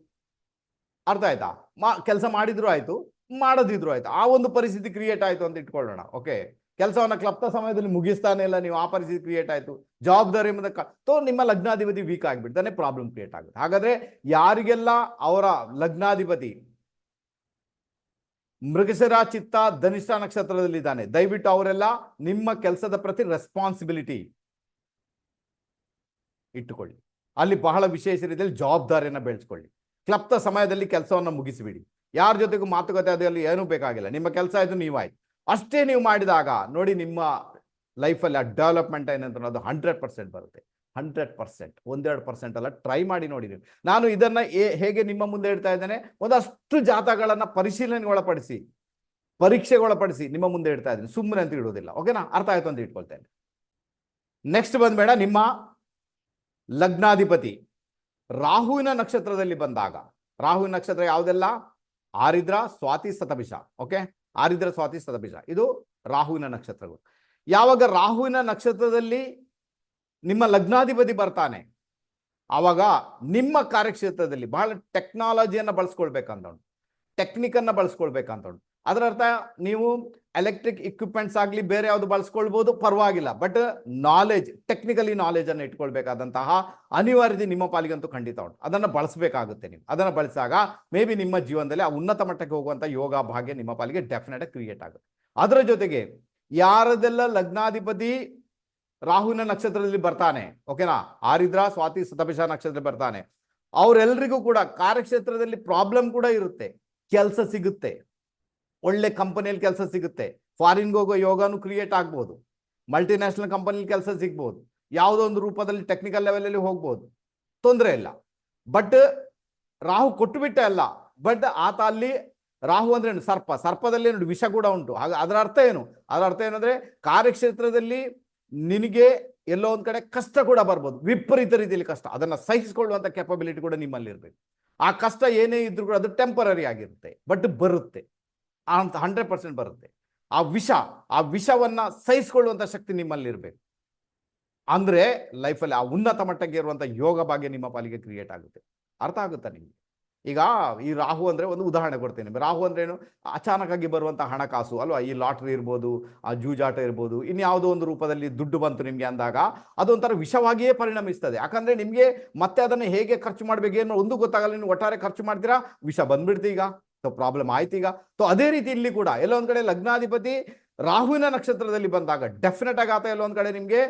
A: ಅರ್ಥ ಆಯ್ತಾ? ಮಾ, ಕೆಲಸ ಮಾಡಿದ್ರು ಆಯ್ತು, ಮಾಡದಿದ್ರು ಆಯ್ತು. ಆ ಒಂದು ಪರಿಸ್ಥಿತಿ ಕ್ರಿಯೇಟ್ ಆಯ್ತು ಅಂತ ಇಟ್ಕೊಳ್ಳೋಣ ಓಕೆ ಕೆಲಸವನ್ನ ಕ್ಲಪ್ತ ಸಮಯದಲ್ಲಿ ಮುಗಿಸ್ತಾನೆ ಇಲ್ಲ ನೀವು, ಆ ಪರಿಸ್ಥಿತಿ ಕ್ರಿಯೇಟ್ ಆಯ್ತು. ಜವಾಬ್ದಾರಿ ಮುಂದೆ ತೋ, ನಿಮ್ಮ ಲಗ್ನಾಧಿಪತಿ ವೀಕ್ ಆಗಿಬಿಡ್ತಾನೆ ಪ್ರಾಬ್ಲಮ್ ಕ್ರಿಯೇಟ್ ಆಗುತ್ತೆ. ಹಾಗಾದ್ರೆ ಯಾರಿಗೆಲ್ಲ ಅವರ ಲಗ್ನಾಧಿಪತಿ? ಮೃಗಶಿರ ಚಿತ್ತ ಧನಿಷ್ಠ ನಕ್ಷತ್ರದಲ್ಲಿದ್ದಾನೆ. ದಯವಿಟ್ಟು ಅವರೆಲ್ಲ ನಿಮ್ಮ ಕೆಲಸದ ಪ್ರತಿ ರೆಸ್ಪಾನ್ಸಿಬಿಲಿಟಿ ಇಟ್ಟುಕೊಳ್ಳಿ. ಅಲ್ಲಿ ಬಹಳ ವಿಶೇಷ ರೀತಿಯಲ್ಲಿ ಜವಾಬ್ದಾರಿಯನ್ನು ಬೆಳೆಸ್ಕೊಳ್ಳಿ. ಕ್ಲಪ್ತ ಸಮಯದಲ್ಲಿ ಕೆಲಸವನ್ನು ಮುಗಿಸಿಬಿಡಿ. ಯಾರ ಜೊತೆಗೂ ಮಾತುಕತೆ ಅದರಲ್ಲಿ ಏನೂ ಬೇಕಾಗಿಲ್ಲ. ನಿಮ್ಮ ಕೆಲಸ ಇದು ನೀವಾಯ್ತು. ಅಷ್ಟೇ ನೀವು ಮಾಡಿದಾಗ, ನೋಡಿ ನಿಮ್ಮ ಲೈಫಲ್ಲಿ ಆ ಡೆವಲಪ್ಮೆಂಟ್ ಏನಂತ ಅದು ಹಂಡ್ರೆಡ್ ಪರ್ಸೆಂಟ್ ಬರುತ್ತೆ. ಹಂಡ್ರೆಡ್ ಪರ್ಸೆಂಟ್, ಒಂದೆರಡು ಪರ್ಸೆಂಟ್ ಅಲ್ಲ, ಟ್ರೈ ಮಾಡಿ ನೋಡಿ ನೀವು ನಾನು ಇದನ್ನ ಹೇಗೆ ನಿಮ್ಮ ಮುಂದೆ ಇಡ್ತಾ ಇದ್ದೇನೆ, ಒಂದಷ್ಟು ಜಾತಗಳನ್ನ ಪರಿಶೀಲನೆಗೆ ಒಳಪಡಿಸಿ, ಪರೀಕ್ಷೆಗೆ ಒಳಪಡಿಸಿ ನಿಮ್ಮ ಮುಂದೆ ಇಡ್ತಾ ಇದ್ದೀನಿ. ಸುಮ್ಮನೆ ಅಂತ ಇಡೋದಿಲ್ಲ ಓಕೆನಾ? ಅರ್ಥ ಆಯ್ತು ಅಂತ ಇಟ್ಕೊಳ್ತೇನೆ. ನೆಕ್ಸ್ಟ್ ಬಂದ್ಬೇಡ, ನಿಮ್ಮ ಲಗ್ನಾಧಿಪತಿ. ರಾಹುವಿನ ನಕ್ಷತ್ರದಲ್ಲಿ ಬಂದಾಗ ರಾಹುವಿನ ನಕ್ಷತ್ರ ಯಾವುದೆಲ್ಲ? ಆರಿದ್ರ ಸ್ವಾತಿ ಸತಭಿಷ, ಓಕೆ? ಆರಿದ್ರ ಸ್ವಾತಿ ಸತಭಿಷ, ಇದು ರಾಹುವಿನ ನಕ್ಷತ್ರಗಳು. ಯಾವಾಗ ರಾಹುವಿನ ನಕ್ಷತ್ರದಲ್ಲಿ ನಿಮ್ಮ ಲಗ್ನಾಧಿಪತಿ ಬರ್ತಾನೆ, ಆವಾಗ ನಿಮ್ಮ ಕಾರ್ಯಕ್ಷೇತ್ರದಲ್ಲಿ ಬಹಳ ಟೆಕ್ನಾಲಜಿಯನ್ನು ಬಳಸ್ಕೊಳ್ಬೇಕಂತ ಟೆಕ್ನಿಕನ್ನು ಬಳಸ್ಕೊಳ್ಬೇಕಂತ ಅದರ ಅರ್ಥ ನೀವು ಎಲೆಕ್ಟ್ರಿಕ್ ಇಕ್ವಿಪ್ಮೆಂಟ್ಸ್ ಆಗಲಿ ಬೇರೆ ಯಾವುದು ಬಳಸ್ಕೊಳ್ಬೋದು, ಪರವಾಗಿಲ್ಲ. ಬಟ್ ನಾಲೆಜ್ ಟೆಕ್ನಿಕಲಿ ನಾಲೆಜ್ ಅನ್ನು ಇಟ್ಕೊಳ್ಬೇಕಾದಂತಹ ಅನಿವಾರ್ಯತೆ ನಿಮ್ಮ ಪಾಲಿಗಂತೂ ಖಂಡಿತ ಉಂಟು. ಅದನ್ನು ಬಳಸಬೇಕಾಗುತ್ತೆ ನೀವು. ಅದನ್ನು ಬಳಸಿದಾಗ ಮೇ ಬಿ ನಿಮ್ಮ ಜೀವನದಲ್ಲಿ ಆ ಉನ್ನತ ಮಟ್ಟಕ್ಕೆ ಹೋಗುವಂಥ ಯೋಗ ಭಾಗ್ಯ ನಿಮ್ಮ ಪಾಲಿಗೆ ಡೆಫಿನೆಟ್ ಕ್ರಿಯೇಟ್ ಆಗುತ್ತೆ. ಅದರ ಜೊತೆಗೆ ಯಾರದೆಲ್ಲ ಲಗ್ನಾಧಿಪತಿ ರಾಹುವಿನ ನಕ್ಷತ್ರದಲ್ಲಿ ಬರ್ತಾನೆ ಓಕೆನಾ ಆರಿದ್ರ, ಸ್ವಾತಿ ಸತಪಿಷ ನಕ್ಷತ್ರದಲ್ಲಿ ಬರ್ತಾನೆ. ಅವರೆಲ್ಲರಿಗೂ ಕೂಡ ಕಾರ್ಯಕ್ಷೇತ್ರದಲ್ಲಿ ಪ್ರಾಬ್ಲಮ್ ಕೂಡ ಇರುತ್ತೆ. ಕೆಲಸ ಸಿಗುತ್ತೆ. ಒಳ್ಳೆ ಕಂಪನಿಯಲ್ಲಿ ಕೆಲಸ ಸಿಗುತ್ತೆ. ಫಾರಿನ್ಗೆ ಹೋಗೋ ಯೋಗನೂ ಕ್ರಿಯೇಟ್ ಆಗ್ಬೋದು. ಮಲ್ಟಿನ್ಯಾಷನಲ್ ಕಂಪನಿಲಿ ಕೆಲಸ ಸಿಗ್ಬೋದು. ಯಾವುದೋ ಒಂದು ರೂಪದಲ್ಲಿ ಟೆಕ್ನಿಕಲ್ ಲೆವೆಲಲ್ಲಿ ಹೋಗ್ಬೋದು. ತೊಂದರೆ ಇಲ್ಲ. ಬಟ್ ರಾಹು ಕೊಟ್ಟುಬಿಟ್ಟ ಅಲ್ಲ. ಬಟ್ ಆತ ಅಲ್ಲಿ ರಾಹು ಅಂದ್ರೆ ಏನು? ಸರ್ಪ. ಸರ್ಪದಲ್ಲಿ ನೋಡಿ ವಿಷ ಕೂಡ ಉಂಟು. ಹಾಗೆ ಅದರ ಅರ್ಥ ಏನು? ಅದರ ಅರ್ಥ ಏನಂದ್ರೆ ಕಾರ್ಯಕ್ಷೇತ್ರದಲ್ಲಿ ನಿನಗೆ ಎಲ್ಲೋ ಒಂದ್ ಕಡೆ ಕಷ್ಟ ಕೂಡ ಬರ್ಬೋದು. ವಿಪರೀತ ರೀತಿಯಲ್ಲಿ ಕಷ್ಟ. ಅದನ್ನ ಸಹಿಸಿಕೊಳ್ಳುವಂತ ಕೆಪಬಿಲಿಟಿ ಕೂಡ ನಿಮ್ಮಲ್ಲಿ ಇರಬೇಕು. ಆ ಕಷ್ಟ ಏನೇ ಇದ್ರೂ ಕೂಡ ಅದು ಟೆಂಪರರಿ ಆಗಿರುತ್ತೆ. ಬಟ್ ಬರುತ್ತೆ. ಅಂತ ಹಂಡ್ರೆಡ್ ಪರ್ಸೆಂಟ್ ಬರುತ್ತೆ. ಆ ವಿಷ, ಆ ವಿಷವನ್ನ ಸಹಿಸಿಕೊಳ್ಳುವಂತ ಶಕ್ತಿ ನಿಮ್ಮಲ್ಲಿ ಇರಬೇಕು. ಅಂದ್ರೆ ಲೈಫಲ್ಲಿ ಆ ಉನ್ನತ ಮಟ್ಟಕ್ಕೆ ಇರುವಂಥ ಯೋಗ ಭಾಗ್ಯ ನಿಮ್ಮ ಪಾಲಿಗೆ ಕ್ರಿಯೇಟ್ ಆಗುತ್ತೆ. ಅರ್ಥ ಆಗುತ್ತಾ ನಿಮಗೆ? ಈಗ ಈ ರಾಹು ಅಂದ್ರೆ ಒಂದು ಉದಾಹರಣೆ ಕೊಡ್ತೇನೆ. ರಾಹು ಅಂದ್ರೆ ಏನು? ಅಚಾನಕ್ಕಾಗಿ ಬರುವಂಥ ಹಣಕಾಸು, ಅಲ್ವಾ? ಈ ಲಾಟ್ರಿ ಇರ್ಬೋದು, ಆ ಜೂಜಾಟ ಇರ್ಬೋದು, ಇನ್ಯಾವುದೋ ಒಂದು ರೂಪದಲ್ಲಿ ದುಡ್ಡು ಬಂತು ನಿಮಗೆ ಅಂದಾಗ ಅದೊಂಥರ ವಿಷವಾಗಿಯೇ ಪರಿಣಮಿಸ್ತದೆ. ಯಾಕಂದ್ರೆ ನಿಮಗೆ ಮತ್ತೆ ಅದನ್ನು ಹೇಗೆ ಖರ್ಚು ಮಾಡ್ಬೇಕು ಅನ್ನೋ ಒಂದು ಗೊತ್ತಾಗಲ್ಲ. ನೀವು ಒಟ್ಟಾರೆ ಖರ್ಚು ಮಾಡ್ತೀರಾ? ವಿಷ ಬಂದ್ಬಿಡ್ತು ಈಗ ಸೊ ಪ್ರಾಬ್ಲಮ್ ಆಯ್ತು ಈಗ. ಸೊ ಅದೇ ರೀತಿ ಇಲ್ಲಿ ಕೂಡ ಎಲ್ಲೋ ಒಂದ್ ಕಡೆ ಲಗ್ನಾಧಿಪತಿ ರಾಹುವಿನ ನಕ್ಷತ್ರದಲ್ಲಿ ಬಂದಾಗ ಡೆಫಿನೆಟ್ ಆಗಿ ಆತ ಎಲ್ಲೋ ಒಂದ್ ಕಡೆ ನಿಮ್ಗೆ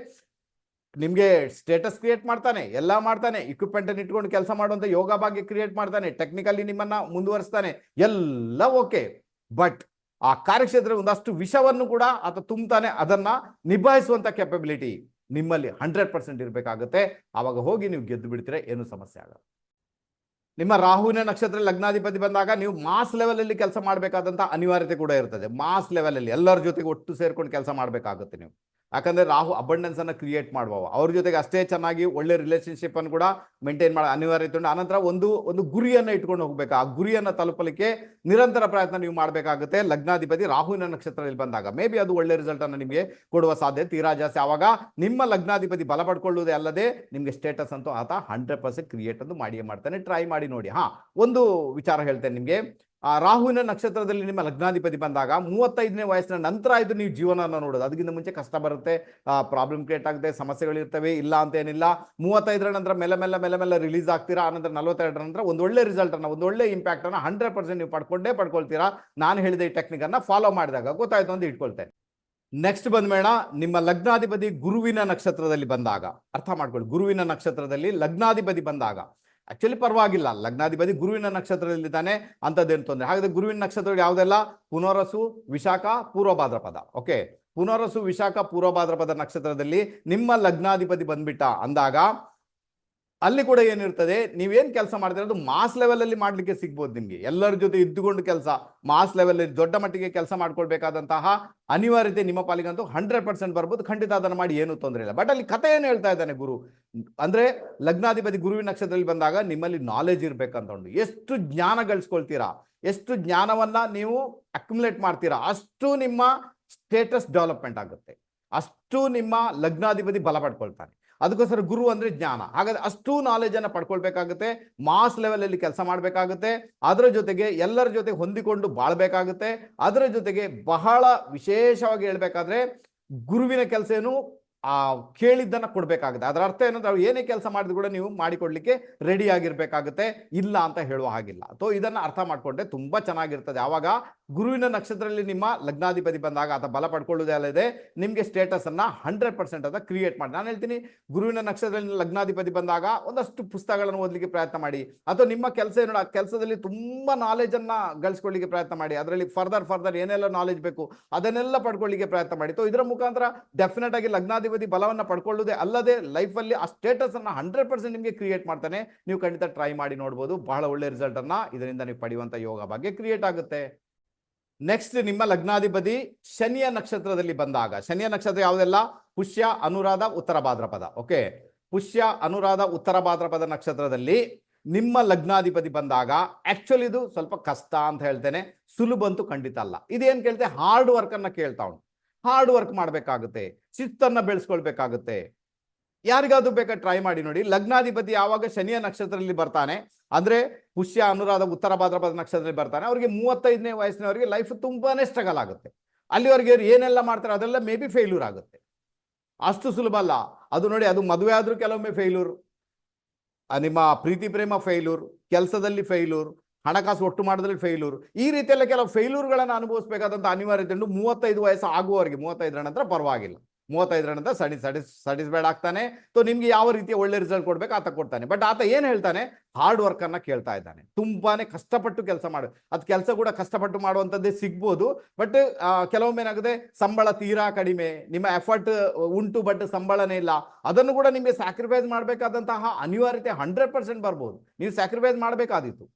A: ನಿಮ್ಗೆ ಸ್ಟೇಟಸ್ ಕ್ರಿಯೇಟ್ ಮಾಡ್ತಾನೆ, ಎಲ್ಲ ಮಾಡ್ತಾನೆ ಇಕ್ವಿಪ್ಮೆಂಟ್ ಅನ್ನು ಇಟ್ಕೊಂಡು ಕೆಲಸ ಮಾಡುವಂತ ಯೋಗ ಭಾಗ್ಯ ಕ್ರಿಯೇಟ್ ಮಾಡ್ತಾನೆ ಟೆಕ್ನಿಕಲಿ ನಿಮ್ಮನ್ನ ಮುಂದುವರಿಸ್ತಾನೆ, ಎಲ್ಲ ಓಕೆ ಬಟ್ ಆ ಕಾರ್ಯಕ್ಷೇತ್ರ ಒಂದಷ್ಟು ವಿಷವನ್ನು ಕೂಡ ಆತ ತುಂಬ್ತಾನೆ, ಅದನ್ನ ನಿಭಾಯಿಸುವಂತ ಕೆಪಬಿಲಿಟಿ ನಿಮ್ಮಲ್ಲಿ ಹಂಡ್ರೆಡ್ ಪರ್ಸೆಂಟ್ ಇರಬೇಕಾಗುತ್ತೆ. ಆವಾಗ ಹೋಗಿ ನೀವು ಗೆದ್ದು ಬಿಡ್ತೀರ ಏನು ಸಮಸ್ಯೆ ಆಗಲ್ಲ. ನಿಮ್ಮ ರಾಹುವಿನ ನಕ್ಷತ್ರ ಲಗ್ನಾಧಿಪತಿ ಬಂದಾಗ ನೀವು ಮಾಸ್ ಲೆವೆಲಲ್ಲಿ ಕೆಲಸ ಮಾಡಬೇಕಾದಂತ ಅನಿವಾರ್ಯತೆ ಕೂಡ ಇರ್ತದೆ. ಮಾಸ್ ಲೆವೆಲಲ್ಲಿ ಎಲ್ಲರ ಜೊತೆಗೆ ಒಟ್ಟು ಸೇರ್ಕೊಂಡು ಕೆಲಸ ಮಾಡಬೇಕಾಗುತ್ತೆ ನೀವು. ಯಾಕಂದ್ರೆ ರಾಹು ಅಬಂಡೆನ್ಸನ್ನು ಕ್ರಿಯೇಟ್ ಮಾಡುವವ ಅವ್ರ ಜೊತೆಗೆ ಅಷ್ಟೇ ಚೆನ್ನಾಗಿ ಒಳ್ಳೆ ರಿಲೇಷನ್ಶಿಪ್ಪನ್ನು ಕೂಡ ಮೇಂಟೈನ್ ಮಾಡೋ ಅನಿವಾರ್ಯ ಇತ್ತು ಆನಂತರ ಒಂದು ಒಂದು ಗುರಿಯನ್ನು ಇಟ್ಕೊಂಡು ಹೋಗ್ಬೇಕು. ಆ ಗುರಿಯನ್ನು ತಲುಪಲಿಕ್ಕೆ ನಿರಂತರ ಪ್ರಯತ್ನ ನೀವು ಮಾಡಬೇಕಾಗುತ್ತೆ. ಲಗ್ನಾಧಿಪತಿ ರಾಹುವಿನ ನಕ್ಷತ್ರದಲ್ಲಿ ಬಂದಾಗ. ಮೇ ಬಿ ಅದು ಒಳ್ಳೆ ರಿಸಲ್ಟನ್ನು ನಿಮಗೆ ಕೊಡುವ ಸಾಧ್ಯತೆ. ತೀರಾ ಜಾಸ್ತಿ. ಆವಾಗ ನಿಮ್ಮ ಲಗ್ನಾಧಿಪತಿ ಬಲ ಪಡ್ಕೊಳ್ಳುವುದೇ ಅಲ್ಲದೆ ನಿಮಗೆ ಸ್ಟೇಟಸ್ ಅಂತೂ ಆತ ಹಂಡ್ರೆಡ್ ಪರ್ಸೆಂಟ್ ಕ್ರಿಯೇಟ್ ಅಂತ ಮಾಡಿಯೇ ಮಾಡ್ತಾನೆ. ಟ್ರೈ ಮಾಡಿ ನೋಡಿ. ಹಾಂ, ಒಂದು ವಿಚಾರ ಹೇಳ್ತೇನೆ ನಿಮಗೆ. ಆ ರಾಹುವಿನ ನಕ್ಷತ್ರದಲ್ಲಿ ನಿಮ್ಮ ಲಗ್ನಾಧಿಪತಿ ಬಂದಾಗ ಮೂವತ್ತೈದನೇ ವಯಸ್ಸಿನ ನಂತರ ಇದು ನೀವು ಜೀವನನ ನೋಡೋದು. ಅದಕ್ಕಿಂತ ಮುಂಚೆ ಕಷ್ಟ ಬರುತ್ತೆ ಪ್ರಾಬ್ಲಮ್ ಕ್ರಿಯೇಟ್ ಆಗುತ್ತೆ ಸಮಸ್ಯೆಗಳಿರ್ತವೆ ಇಲ್ಲ ಅಂತ ಏನಿಲ್ಲ. ಮೂವತ್ತೈದರ ನಂತರ ಮೆಲ್ಲ ಮೆಲ್ಲ ಮೆಲ್ಲ ಮೆಲ್ಲ ರಿಲೀಸ್ ಆಗ್ತೀರಾ ಆನಂತರ ನಲವತ್ತೆರಡರ ನಂತರ ಒಂದು ಒಳ್ಳೆ ರಿಸಲ್ಟ್ ಅನ್ನ, ಒಂದು ಒಳ್ಳೆ ಇಂಪ್ಯಾಕ್ಟ್ ಅನ್ನ ಹಂಡ್ರೆಡ್ ಪರ್ಸೆಂಟ್ ನೀವು ಪಡ್ಕೊಂಡೇ ಪಡ್ಕೊಳ್ತೀರಾ. ನಾನು ಹೇಳಿದ ಈ ಟೆಕ್ನಿಕ್ ಅನ್ನ ಫಾಲೋ ಮಾಡಿದಾಗ ಗೊತ್ತಾಯ್ತು ಅಂತ ಇಟ್ಕೊಳ್ತೇನೆ ನೆಕ್ಸ್ಟ್ ಬಂದ್ಮೇಣ ನಿಮ್ಮ ಲಗ್ನಾಧಿಪತಿ ಗುರುವಿನ ನಕ್ಷತ್ರದಲ್ಲಿ ಬಂದಾಗ. ಅರ್ಥ ಮಾಡ್ಕೊಳ್ಳಿ, ಗುರುವಿನ ನಕ್ಷತ್ರದಲ್ಲಿ ಲಗ್ನಾಧಿಪತಿ ಬಂದಾಗ. ಆಕ್ಚುಲಿ ಪರವಾಗಿಲ್ಲ. ಲಗ್ನಾಧಿಪತಿ ಗುರುವಿನ ನಕ್ಷತ್ರದಲ್ಲಿದ್ದಾನೆ ಅಂಥದ್ದೇನು ತೊಂದರೆ. ಹಾಗಾದ್ರೆ ಗುರುವಿನ ನಕ್ಷತ್ರಗಳು ಯಾವುದೆಲ್ಲ? ಪುನರಸು, ವಿಶಾಖ, ಪೂರ್ವಭಾದ್ರಪದ. ಓಕೆ ಪುನರಸು, ವಿಶಾಖ, ಪೂರ್ವಭಾದ್ರಪದ ನಕ್ಷತ್ರದಲ್ಲಿ ನಿಮ್ಮ ಲಗ್ನಾಧಿಪತಿ ಬಂದ್ಬಿಟ್ಟ ಅಂದಾಗ ಅಲ್ಲಿ ಕೂಡ ಏನಿರ್ತದೆ, ನೀವೇನು ಕೆಲಸ ಮಾಡ್ತೀರ ಅದು ಮಾಸ್ ಲೆವೆಲಲ್ಲಿ ಮಾಡ್ಲಿಕ್ಕೆ ಸಿಗ್ಬೋದು ನಿಮಗೆ. ಎಲ್ಲರ ಜೊತೆ ಇದ್ದುಕೊಂಡು ಕೆಲಸ ಮಾಸ್ ಲೆವೆಲಲ್ಲಿ ದೊಡ್ಡ ಮಟ್ಟಿಗೆ ಕೆಲಸ ಮಾಡ್ಕೊಳ್ಬೇಕಾದಂತಹ ಅನಿವಾರ್ಯತೆ ನಿಮ್ಮ ಪಾಲಿಗಂತೂ ಹಂಡ್ರೆಡ್ ಪರ್ಸೆಂಟ್ ಬರ್ಬೋದು. ಖಂಡಿತ ಅದನ್ನು ಮಾಡಿ ಏನು ತೊಂದರೆ ಇಲ್ಲ. ಬಟ್ ಅಲ್ಲಿ ಕಥೆ ಏನು ಹೇಳ್ತಾ ಇದ್ದಾನೆ ಗುರು? ಅಂದ್ರೆ ಲಗ್ನಾಧಿಪತಿ ಗುರುವಿನ ನಕ್ಷತ್ರದಲ್ಲಿ ಬಂದಾಗ ನಿಮ್ಮಲ್ಲಿ ನಾಲೆಜ್ ಇರ್ಬೇಕಂತ ಉಂಟು. ಎಷ್ಟು ಜ್ಞಾನ ಗಳಿಸ್ಕೊಳ್ತೀರಾ? ಎಷ್ಟು ಜ್ಞಾನವನ್ನ ನೀವು ಅಕ್ಯುಮುಲೇಟ್ ಮಾಡ್ತೀರಾ? ಅಷ್ಟು ನಿಮ್ಮ ಸ್ಟೇಟಸ್ ಡೆವಲಪ್ಮೆಂಟ್ ಆಗುತ್ತೆ. ಅಷ್ಟು ನಿಮ್ಮ ಲಗ್ನಾಧಿಪತಿ ಬಲ ಪಡ್ಕೊಳ್ತಾನೆ. ಅದಕ್ಕೋಸ್ಕರ ಗುರು ಅಂದ್ರೆ ಜ್ಞಾನ. ಹಾಗಾದ್ರೆ ಅಷ್ಟು ನಾಲೆಜ್ ಅನ್ನ ಪಡ್ಕೊಳ್ಬೇಕಾಗುತ್ತೆ ಮಾಸ್ ಲೆವೆಲ್ ಅಲ್ಲಿ ಕೆಲಸ ಮಾಡಬೇಕಾಗುತ್ತೆ, ಅದರ ಜೊತೆಗೆ ಎಲ್ಲರ ಜೊತೆ ಹೊಂದಿಕೊಂಡು ಬಾಳ್ಬೇಕಾಗುತ್ತೆ, ಅದರ ಜೊತೆಗೆ ಬಹಳ ವಿಶೇಷವಾಗಿ ಹೇಳ್ಬೇಕಾದ್ರೆ ಗುರುವಿನ ಕೆಲಸ ಏನು? ಆ ಕೇಳಿದ್ದನ್ನು ಕೊಡಬೇಕಾಗುತ್ತೆ. ಅದರ ಅರ್ಥ ಏನಂದ್ರೆ ಅವ್ರು ಏನೇ ಕೆಲಸ ಮಾಡಿದ್ರು ಕೂಡ ನೀವು ಮಾಡಿಕೊಡ್ಲಿಕ್ಕೆ ರೆಡಿ ಆಗಿರಬೇಕಾಗುತ್ತೆ. ಇಲ್ಲ ಅಂತ ಹೇಳುವ ಹಾಗಿಲ್ಲ. ಸೊ ಇದನ್ನು ಅರ್ಥ ಮಾಡಿಕೊಂಡ್ರೆ ತುಂಬ ಚೆನ್ನಾಗಿರ್ತದೆ. ಆವಾಗ ಗುರುವಿನ ನಕ್ಷತ್ರದಲ್ಲಿ ನಿಮ್ಮ ಲಗ್ನಾಧಿಪತಿ ಬಂದಾಗ ಆತ ಬಲ ಪಡ್ಕೊಳ್ಳೋದೇ ಅಲ್ಲದೆ ನಿಮಗೆ ಸ್ಟೇಟಸ್ ಅನ್ನ ಹಂಡ್ರೆಡ್ ಪರ್ಸೆಂಟ್ ಅಂತ ಕ್ರಿಯೇಟ್ ಮಾಡಿ. ನಾನು ಹೇಳ್ತೀನಿ, ಗುರುವಿನ ನಕ್ಷತ್ರದಲ್ಲಿ ಲಗ್ನಾಧಿಪತಿ ಬಂದಾಗ ಒಂದಷ್ಟು ಪುಸ್ತಕಗಳನ್ನು ಓದಲಿಕ್ಕೆ ಪ್ರಯತ್ನ ಮಾಡಿ. ಅಥವಾ ನಿಮ್ಮ ಕೆಲಸ ಏನೋ ಆ ಕೆಲಸದಲ್ಲಿ ತುಂಬ ನಾಲೆಜನ್ನು ಗಳಿಸ್ಕೊಳ್ಳಿಕ್ಕೆ ಪ್ರಯತ್ನ ಮಾಡಿ. ಅದರಲ್ಲಿ ಫರ್ದರ್ ಫರ್ದರ್ ಏನೆಲ್ಲ ನಾಲೆಜ್ ಬೇಕು ಅದನ್ನೆಲ್ಲ ಪಡ್ಕೊಳ್ಳಿಕ್ಕೆ ಪ್ರಯತ್ನ ಮಾಡಿ. ಸೊ ಇದರ ಮುಖಾಂತರ ಡೆಫಿನೆಟ್ ಆಗಿ ಲಗ್ನಾಧಿಪತಿ ಬಲವನ್ನ ಪಡ್ಕೊಳ್ಳೋದೇ ಅಲ್ಲದೆ ಲೈಫಲ್ಲಿ ಆ ಸ್ಟೇಟಸ್ ಅನ್ನ ಹಂಡ್ರೆಡ್ ಪರ್ಸೆಂಟ್ ನಿಮಗೆ ಕ್ರಿಯೇಟ್ ಮಾಡ್ತಾನೆ. ನೀವು ಖಂಡಿತ ಟ್ರೈ ಮಾಡಿ ನೋಡ್ಬೋದು. ಬಹಳ ಒಳ್ಳೆ ರಿಸಲ್ಟ್ ಅನ್ನ ಇದರಿಂದ ನೀವು ಪಡೆಯುವಂತ ಯೋಗ ಬಗ್ಗೆ ಕ್ರಿಯೇಟ್ ಆಗುತ್ತೆ. ನೆಕ್ಸ್ಟ್ ನಿಮ್ಮ ಲಗ್ನಾಧಿಪತಿ ಶನಿಯ ನಕ್ಷತ್ರದಲ್ಲಿ ಬಂದಾಗ, ಶನಿಯ ನಕ್ಷತ್ರ ಯಾವುದೆಲ್ಲ? ಪುಷ್ಯ, ಅನುರಾಧ, ಉತ್ತರ ಭಾದ್ರಪದ. ಓಕೆ ಪುಷ್ಯ, ಅನುರಾಧ, ಉತ್ತರ ಭಾದ್ರಪದ ನಕ್ಷತ್ರದಲ್ಲಿ ನಿಮ್ಮ ಲಗ್ನಾಧಿಪತಿ ಬಂದಾಗ ಆಕ್ಚುಲಿ ಇದು ಸ್ವಲ್ಪ ಕಷ್ಟ ಅಂತ ಹೇಳ್ತೇನೆ. ಸುಲಭ ಅಂತೂ ಖಂಡಿತ ಅಲ್ಲ. ಇದೇನು ಕೇಳ್ತೆ? ಹಾರ್ಡ್ ವರ್ಕ್ ಅನ್ನ ಕೇಳ್ತಾ ಉಂಟು. ಹಾರ್ಡ್ ವರ್ಕ್ ಮಾಡಬೇಕಾಗುತ್ತೆ, ಶಿಸ್ತನ್ನ ಬೆಳೆಸ್ಕೊಳ್ಬೇಕಾಗುತ್ತೆ. ಯಾರಿಗಾದ್ರೂ ಬೇಕಾ ಟ್ರೈ ಮಾಡಿ ನೋಡಿ. ಲಗ್ನಾಧಿಪತಿ ಯಾವಾಗ ಶನಿಯ ನಕ್ಷತ್ರದಲ್ಲಿ ಬರ್ತಾನೆ, ಅಂದ್ರೆ ಪುಷ್ಯ, ಅನುರಾಧ, ಉತ್ತರ ಭಾದ್ರಪದ ನಕ್ಷತ್ರದಲ್ಲಿ ಬರ್ತಾನೆ, ಅವರಿಗೆ ಮೂವತ್ತೈದನೇ ವಯಸ್ಸಿನವರಿಗೆ ಲೈಫ್ ತುಂಬಾನೇ ಸ್ಟ್ರಗಲ್ ಆಗುತ್ತೆ. ಅಲ್ಲಿವರೆಗೆ ಅವ್ರು ಏನೆಲ್ಲ ಮಾಡ್ತಾರೆ, ಅದೆಲ್ಲ ಮೇ ಬಿ ಫೇಲ್ಯೂರ್ ಆಗುತ್ತೆ. ಅಷ್ಟು ಸುಲಭ ಅಲ್ಲ. ಅದು ನೋಡಿ, ಅದು ಮದುವೆ ಆದ್ರೂ ಕೆಲವೊಮ್ಮೆ ಫೇಲ್ಯೂರ್ ನಿಮ್ಮ ಪ್ರೀತಿ, ಪ್ರೇಮ ಫೇಲ್ಯೂರ್ ಕೆಲಸದಲ್ಲಿ ಫೇಲ್ಯೂರ್ ಹಣಕಾಸು ಒಟ್ಟು ಮಾಡಿದ್ರೆ ಫೇಲ್ಯೂರ್ ಈ ರೀತಿಯೆಲ್ಲ ಕೆಲವು ಫೇಲ್ಯೂರ್ಗಳನ್ನು ಅನುಭವಿಸಬೇಕಾದಂಥ ಅನಿವಾರ್ಯತೆ ಉಂಟು. ಮೂವತ್ತೈದು ವಯಸ್ಸು ಆಗುವವರೆಗೆ, ಮೂವತ್ತೈದರ ನಂತರ ಪರವಾಗಿಲ್ಲ. ಮೂವತ್ತೈದರ ನಂತರ ಸಡಿ ಸಡಿಸ್ ಸಡಿಸ್ಬೇಡ ಆಗ್ತಾನೆ. ಸೊ ನಿಮ್ಗೆ ಯಾವ ರೀತಿಯ ಒಳ್ಳೆ ರಿಸಲ್ಟ್ ಕೊಡ್ಬೇಕು ಆತ ಕೊಡ್ತಾನೆ. ಬಟ್ ಆತ ಏನು ಹೇಳ್ತಾನೆ? ಹಾರ್ಡ್ ವರ್ಕ್ ಅನ್ನ ಕೇಳ್ತಾ ಇದ್ದಾನೆ. ತುಂಬಾನೇ ಕಷ್ಟಪಟ್ಟು ಕೆಲಸ ಮಾಡು. ಅದು ಕೆಲಸ ಕೂಡ ಕಷ್ಟಪಟ್ಟು ಮಾಡುವಂಥದ್ದೇ ಸಿಗ್ಬೋದು. ಬಟ್ ಕೆಲವೊಮ್ಮೆ ಏನಾಗುತ್ತೆ? ಸಂಬಳ ತೀರಾ ಕಡಿಮೆ. ನಿಮ್ಮ ಎಫರ್ಟ್ ಉಂಟು ಬಟ್ ಸಂಬಳನೇ ಇಲ್ಲ. ಅದನ್ನು ಕೂಡ ನಿಮಗೆ ಸ್ಯಾಕ್ರಿಫೈಸ್ ಮಾಡಬೇಕಾದಂತಹ ಅನಿವಾರ್ಯತೆ ಹಂಡ್ರೆಡ್ ಪರ್ಸೆಂಟ್ ಬರ್ಬೋದು. ನೀವು ಸ್ಯಾಕ್ರಿಫೈಸ್ ಮಾಡಬೇಕಾದಿತ್ತು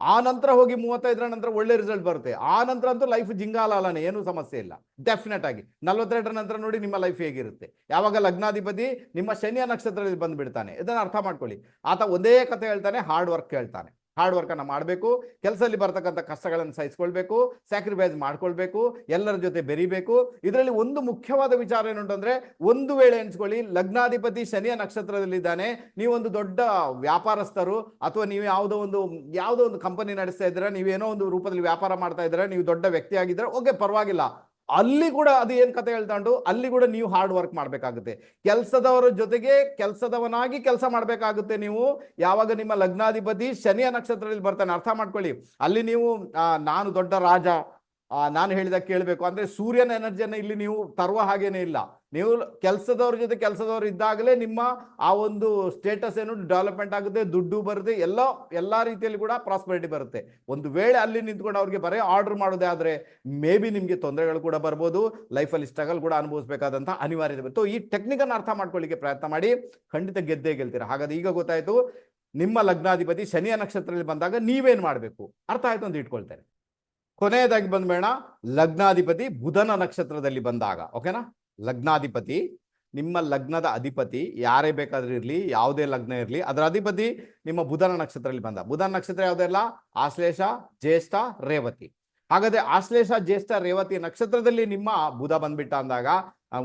A: ಆ ನಂತರ ಹೋಗಿ ಮೂವತ್ತೈದರ ನಂತರ ಒಳ್ಳೆ ರಿಸಲ್ಟ್ ಬರುತ್ತೆ. ಆ ನಂತರ ಅಂತೂ ಲೈಫ್ ಜಿಂಗಾಲಾಲನೆ, ಏನೂ ಸಮಸ್ಯೆ ಇಲ್ಲ. ಡೆಫಿನೆಟ್ ಆಗಿ. ನಲವತ್ತೆರಡರ ನಂತರ ನೋಡಿ ನಿಮ್ಮ ಲೈಫ್ ಹೇಗಿರುತ್ತೆ. ಯಾವಾಗ ಲಗ್ನಾಧಿಪತಿ ನಿಮ್ಮ ಶನಿಯ ನಕ್ಷತ್ರದಲ್ಲಿ ಬಂದ್ಬಿಡ್ತಾನೆ. ಇದನ್ನು ಅರ್ಥ ಮಾಡ್ಕೊಳ್ಳಿ. ಆತ ಒಂದೇ ಕತೆ ಹೇಳ್ತಾನೆ ಹಾರ್ಡ್ ವರ್ಕ್ ಹೇಳ್ತಾನೆ. ಹಾರ್ಡ್ ವರ್ಕನ್ನು ಮಾಡಬೇಕು, ಕೆಲಸದಲ್ಲಿ ಬರ್ತಕ್ಕಂಥ ಕಷ್ಟಗಳನ್ನು ಸಹಿಸ್ಕೊಳ್ಬೇಕು ಸ್ಯಾಕ್ರಿಫೈಸ್ ಮಾಡ್ಕೊಳ್ಬೇಕು, ಎಲ್ಲರ ಜೊತೆ ಬೆರಿಬೇಕು. ಇದರಲ್ಲಿ ಒಂದು ಮುಖ್ಯವಾದ ವಿಚಾರ ಏನುಂಟು ಅಂದರೆ, ಒಂದು ವೇಳೆ ಎಣಿಸ್ಕೊಳ್ಳಿ, ಲಗ್ನಾಧಿಪತಿ ಶನಿಯ ನಕ್ಷತ್ರದಲ್ಲಿದ್ದಾನೆ, ನೀವೊಂದು ದೊಡ್ಡ ವ್ಯಾಪಾರಸ್ಥರು, ಅಥವಾ ನೀವು ಯಾವುದೋ ಒಂದು ಯಾವುದೋ ಒಂದು ಕಂಪನಿ ನಡೆಸ್ತಾ ಇದ್ದೀರಾ, ನೀವೇನೋ ಒಂದು ರೂಪದಲ್ಲಿ ವ್ಯಾಪಾರ ಮಾಡ್ತಾ ಇದ್ದೀರಾ, ನೀವು ದೊಡ್ಡ ವ್ಯಕ್ತಿ ಓಕೆ ಪರವಾಗಿಲ್ಲ. ಅಲ್ಲಿ ಕೂಡ ಅದು ಏನ್ ಕತೆ ಹೇಳ್ತಾಂಡು ಅಲ್ಲಿ ಕೂಡ ನೀವು ಹಾರ್ಡ್ ವರ್ಕ್ ಮಾಡ್ಬೇಕಾಗುತ್ತೆ. ಕೆಲಸದವರ ಜೊತೆಗೆ ಕೆಲಸದವನಾಗಿ ಕೆಲಸ ಮಾಡ್ಬೇಕಾಗುತ್ತೆ ನೀವು. ಯಾವಾಗ ನಿಮ್ಮ ಲಗ್ನಾಧಿಪತಿ ಶನಿಯ ನಕ್ಷತ್ರದಲ್ಲಿ ಬರ್ತಾನೆ, ಅರ್ಥ ಮಾಡ್ಕೊಳ್ಳಿ. ಅಲ್ಲಿ ನೀವು ನಾನು ದೊಡ್ಡ ರಾಜ ನಾನು ಹೇಳಿದಾಗ ಕೇಳಬೇಕು. ಅಂದ್ರೆ ಸೂರ್ಯನ ಎನರ್ಜಿಯನ್ನು ಇಲ್ಲಿ ನೀವು ತರುವ ಹಾಗೇನೆ ಇಲ್ಲ. ನೀವು ಕೆಲಸದವ್ರ ಜೊತೆ ಕೆಲಸದವ್ರು ಇದ್ದಾಗಲೇ ನಿಮ್ಮ ಆ ಒಂದು ಸ್ಟೇಟಸ್ ಏನು ಡೆವಲಪ್ಮೆಂಟ್ ಆಗುತ್ತೆ, ದುಡ್ಡು ಬರುತ್ತೆ, ಎಲ್ಲ ಎಲ್ಲ ರೀತಿಯಲ್ಲಿ ಕೂಡ ಪ್ರಾಸ್ಪರಿಟಿ ಬರುತ್ತೆ. ಒಂದು ವೇಳೆ ಅಲ್ಲಿ ನಿಂತ್ಕೊಂಡು ಅವ್ರಿಗೆ ಬರೀ ಆರ್ಡರ್ ಮಾಡೋದೇ ಆದರೆ ಮೇ ಬಿ ನಿಮಗೆ ತೊಂದರೆಗಳು ಕೂಡ ಬರ್ಬೋದು ಲೈಫಲ್ಲಿ ಸ್ಟ್ರಗಲ್ ಕೂಡ ಅನುಭವಿಸಬೇಕಾದಂಥ ಅನಿವಾರ್ಯತೆ ಬರುತ್ತೆ. ಈ ಟೆಕ್ನಿಕನ್ನು ಅರ್ಥ ಮಾಡ್ಕೊಳ್ಳಿಕ್ಕೆ ಪ್ರಯತ್ನ ಮಾಡಿ, ಖಂಡಿತ ಗೆದ್ದೇ ಗೆಲ್ತೀರಾ? ಹಾಗಾದ್ರೆ ಈಗ ಗೊತ್ತಾಯಿತು, ನಿಮ್ಮ ಲಗ್ನಾಧಿಪತಿ ಶನಿಯ ನಕ್ಷತ್ರದಲ್ಲಿ ಬಂದಾಗ ನೀವೇನು ಮಾಡಬೇಕು? ಅರ್ಥ ಆಯಿತು ಅಂತ ಇಟ್ಕೊಳ್ತೇನೆ. ಕೊನೆಯದಾಗಿ ಬಂದ್ಬೇಡ ಲಗ್ನಾಧಿಪತಿ ಬುಧನ ನಕ್ಷತ್ರದಲ್ಲಿ ಬಂದಾಗ ಓಕೆನಾ ಲಗ್ನಾಧಿಪತಿ, ನಿಮ್ಮ ಲಗ್ನದ ಅಧಿಪತಿ ಯಾರೇ ಬೇಕಾದ್ರೂ ಇರಲಿ, ಯಾವುದೇ ಲಗ್ನ ಇರಲಿ, ಅದರ ಅಧಿಪತಿ ನಿಮ್ಮ ಬುಧನ ನಕ್ಷತ್ರದಲ್ಲಿ ಬಂದ. ಬುಧನ ನಕ್ಷತ್ರ ಯಾವುದೆಲ್ಲ ಆಶ್ಲೇಷ, ಜ್ಯೇಷ್ಠ, ರೇವತಿ. ಹಾಗಾದ್ರೆ ಆಶ್ಲೇಷ, ಜ್ಯೇಷ್ಠ, ರೇವತಿ ನಕ್ಷತ್ರದಲ್ಲಿ ನಿಮ್ಮ ಬುಧ ಬಂದ್ಬಿಟ್ಟ ಅಂದಾಗ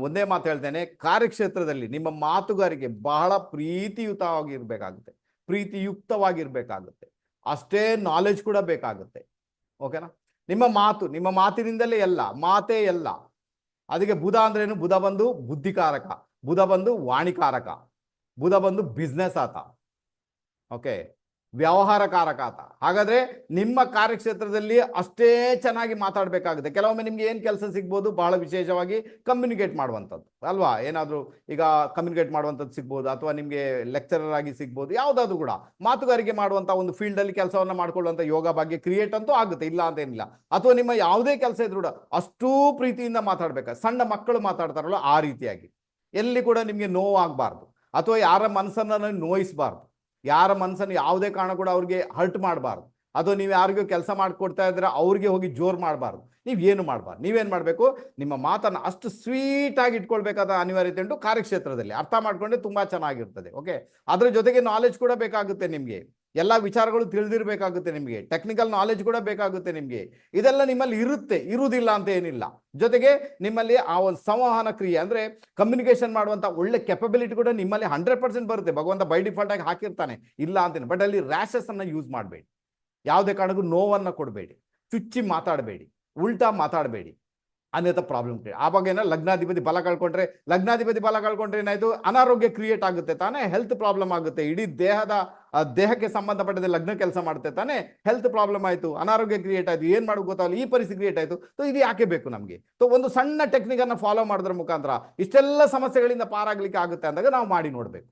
A: ಒಂದೇ ಮಾತು ಹೇಳ್ತೇನೆ, ಕಾರ್ಯಕ್ಷೇತ್ರದಲ್ಲಿ ನಿಮ್ಮ ಮಾತುಗಾರಿಕೆ ಬಹಳ ಪ್ರೀತಿಯುತವಾಗಿರ್ಬೇಕಾಗುತ್ತೆ. ಪ್ರೀತಿಯುಕ್ತವಾಗಿರ್ಬೇಕಾಗುತ್ತೆ. ಅಷ್ಟೇ ನಾಲೆಜ್ ಕೂಡ ಬೇಕಾಗುತ್ತೆ. ಓಕೆನಾ ನಿಮ್ಮ ಮಾತು, ನಿಮ್ಮ ಮಾತಿನಿಂದಲೇ ಎಲ್ಲ, ಮಾತೇ ಎಲ್ಲ. ಅದಕ್ಕೆ ಬುಧ ಅಂದ್ರೇನು ಬುಧ ಬಂದು ಬುದ್ಧಿಕಾರಕ ಬುಧ ಬಂದು ವಾಣಿಕಾರಕ ಬುಧ ಬಂದು ಬಿಸ್ನೆಸ್ ಆತ. ಓಕೆ ವ್ಯವಹಾರಕಾರಕ ಆತ ಹಾಗಾದ್ರೆ ನಿಮ್ಮ ಕಾರ್ಯಕ್ಷೇತ್ರದಲ್ಲಿ ಅಷ್ಟೇ ಚೆನ್ನಾಗಿ ಮಾತಾಡಬೇಕಾಗುತ್ತೆ. ಕೆಲವೊಮ್ಮೆ ನಿಮ್ಗೆ ಏನು ಕೆಲಸ ಸಿಗ್ಬೋದು ಬಹಳ ವಿಶೇಷವಾಗಿ ಕಮ್ಯುನಿಕೇಟ್ ಮಾಡುವಂಥದ್ದು. ಅಲ್ವಾ? ಏನಾದರೂ ಈಗ ಕಮ್ಯುನಿಕೇಟ್ ಮಾಡುವಂಥದ್ದು ಸಿಗ್ಬೋದು ಅಥವಾ ನಿಮಗೆ ಲೆಕ್ಚರರ್ ಆಗಿ ಸಿಗ್ಬೋದು, ಯಾವುದಾದ್ರು ಕೂಡ ಮಾತುಗಾರಿಕೆ ಮಾಡುವಂಥ ಒಂದು ಫೀಲ್ಡಲ್ಲಿ ಕೆಲಸವನ್ನು ಮಾಡ್ಕೊಳ್ಳುವಂಥ ಯೋಗ ಬಗ್ಗೆ ಕ್ರಿಯೇಟ್ ಅಂತೂ ಆಗುತ್ತೆ. ಇಲ್ಲ ಅಂತ ಏನಿಲ್ಲ ಅಥವಾ ನಿಮ್ಮ ಯಾವುದೇ ಕೆಲಸ ಇದ್ರೂ ಕೂಡ ಅಷ್ಟೂ ಪ್ರೀತಿಯಿಂದ ಮಾತಾಡ್ಬೇಕು? ಸಣ್ಣ ಮಕ್ಕಳು ಮಾತಾಡ್ತಾರಲ್ಲ ಆ ರೀತಿಯಾಗಿ. ಎಲ್ಲಿ ಕೂಡ ನಿಮಗೆ ನೋವಾಗಬಾರ್ದು. ಅಥವಾ ಯಾರ ಮನಸ್ಸನ್ನು ನೋಯಿಸಬಾರ್ದು. ಯಾರ ಮನಸ್ಸನ್ನು ಯಾವುದೇ ಕಾರಣ ಕೂಡ ಅವ್ರಿಗೆ ಹರ್ಟ್ ಮಾಡಬಾರ್ದು. ಅಥವಾ ನೀವು ಯಾರಿಗೂ ಕೆಲಸ ಮಾಡಿಕೊಡ್ತಾ ಇದ್ರೆ ಅವ್ರಿಗೆ ಹೋಗಿ ಜೋರು ಮಾಡಬಾರ್ದು. ನೀವು ಏನು ಮಾಡಬಾರ್ದು? ನೀವೇನು ಮಾಡಬೇಕು? ನಿಮ್ಮ ಮಾತನ್ನು ಅಷ್ಟು ಸ್ವೀಟಾಗಿ ಇಟ್ಕೊಳ್ಬೇಕಾದ ಅನಿವಾರ್ಯತೆ ಉಂಟು ಕಾರ್ಯಕ್ಷೇತ್ರದಲ್ಲಿ. ಅರ್ಥ ಮಾಡಿಕೊಂಡ್ರೆ ತುಂಬ ಚೆನ್ನಾಗಿರ್ತದೆ. ಓಕೆ ಅದರ ಜೊತೆಗೆ ನಾಲೆಜ್ ಕೂಡ ಬೇಕಾಗುತ್ತೆ ನಿಮಗೆ. ಎಲ್ಲ ವಿಚಾರಗಳು ತಿಳಿದಿರಬೇಕಾಗುತ್ತೆ ನಿಮಗೆ. ಟೆಕ್ನಿಕಲ್ ನಾಲೆಜ್ ಕೂಡ ಬೇಕಾಗುತ್ತೆ ನಿಮಗೆ. ಇದೆಲ್ಲ ನಿಮ್ಮಲ್ಲಿ ಇರುತ್ತೆ, ಇರುವುದಿಲ್ಲ ಅಂತ ಏನಿಲ್ಲ. ಜೊತೆಗೆ ನಿಮ್ಮಲ್ಲಿ ಆ ಒಂದು ಸಂವಹನ ಕ್ರಿಯೆ ಅಂದರೆ ಕಮ್ಯುನಿಕೇಷನ್ ಮಾಡುವಂಥ ಒಳ್ಳೆ ಕೆಪಬಿಲಿಟಿ ಕೂಡ ನಿಮ್ಮಲ್ಲಿ ಹಂಡ್ರೆಡ್ ಪರ್ಸೆಂಟ್ ಬರುತ್ತೆ. ಭಗವಂತ ಬೈ ಡಿಫಾಲ್ಟ್ ಆಗಿ ಹಾಕಿರ್ತಾನೆ. ಇಲ್ಲ ಅಂತೇನೆ. ಬಟ್ ಅಲ್ಲಿ ರ್ಯಾಶಸ್ ಅನ್ನ ಯೂಸ್ ಮಾಡಬೇಡಿ. ಯಾವುದೇ ಕಾರಣಕ್ಕೂ ನೋವನ್ನು ಕೊಡಬೇಡಿ. ಚುಚ್ಚಿ ಮಾತಾಡಬೇಡಿ. ಉಲ್ಟಾ ಮಾತಾಡಬೇಡಿ. ಅನ್ಯಥ ಪ್ರಾಬ್ಲಮ್ ಕ್ರಿಯೇಟ್ ಆವಾಗ ಏನೋ ಲಗ್ನಾಧಿಪತಿ ಬಲ ಕಳ್ಕೊಂಡ್ರೆ, ಲಗ್ನಾಧಿಪತಿ ಬಲ ಕಳ್ಕೊಂಡ್ರೆ ಏನಾಯ್ತು? ಅನಾರೋಗ್ಯ ಕ್ರಿಯೇಟ್ ಆಗುತ್ತೆ ತಾನೇ ಹೆಲ್ತ್ ಪ್ರಾಬ್ಲಮ್ ಆಗುತ್ತೆ. ಇಡೀ ದೇಹದ ದೇಹಕ್ಕೆ ಸಂಬಂಧಪಟ್ಟದ ಲಗ್ನ ಕೆಲಸ ಮಾಡುತ್ತೆ ತಾನೇ ಹೆಲ್ತ್ ಪ್ರಾಬ್ಲಮ್ ಆಯ್ತು, ಅನಾರೋಗ್ಯ ಕ್ರಿಯೇಟ್ ಆಯ್ತು, ಏನು ಮಾಡೋದು ಗೊತ್ತಾಗಲ್ಲ ಈ ಪರಿಸ್ಥಿತಿ ಕ್ರಿಯೇಟ್ ಆಯ್ತು. ಸೊ ಇದು ಯಾಕೆ ಬೇಕು ನಮಗೆ? ಸೊ ಒಂದು ಸಣ್ಣ ಟೆಕ್ನಿಕ್ ಅನ್ನ ಫಾಲೋ ಮಾಡೋದ್ರ ಮುಖಾಂತರ ಇಷ್ಟೆಲ್ಲ ಸಮಸ್ಯೆಗಳಿಂದ ಪಾರಾಗಲಿಕ್ಕೆ ಆಗುತ್ತೆ ಅಂದಾಗ ನಾವು ಮಾಡಿ ನೋಡ್ಬೇಕು.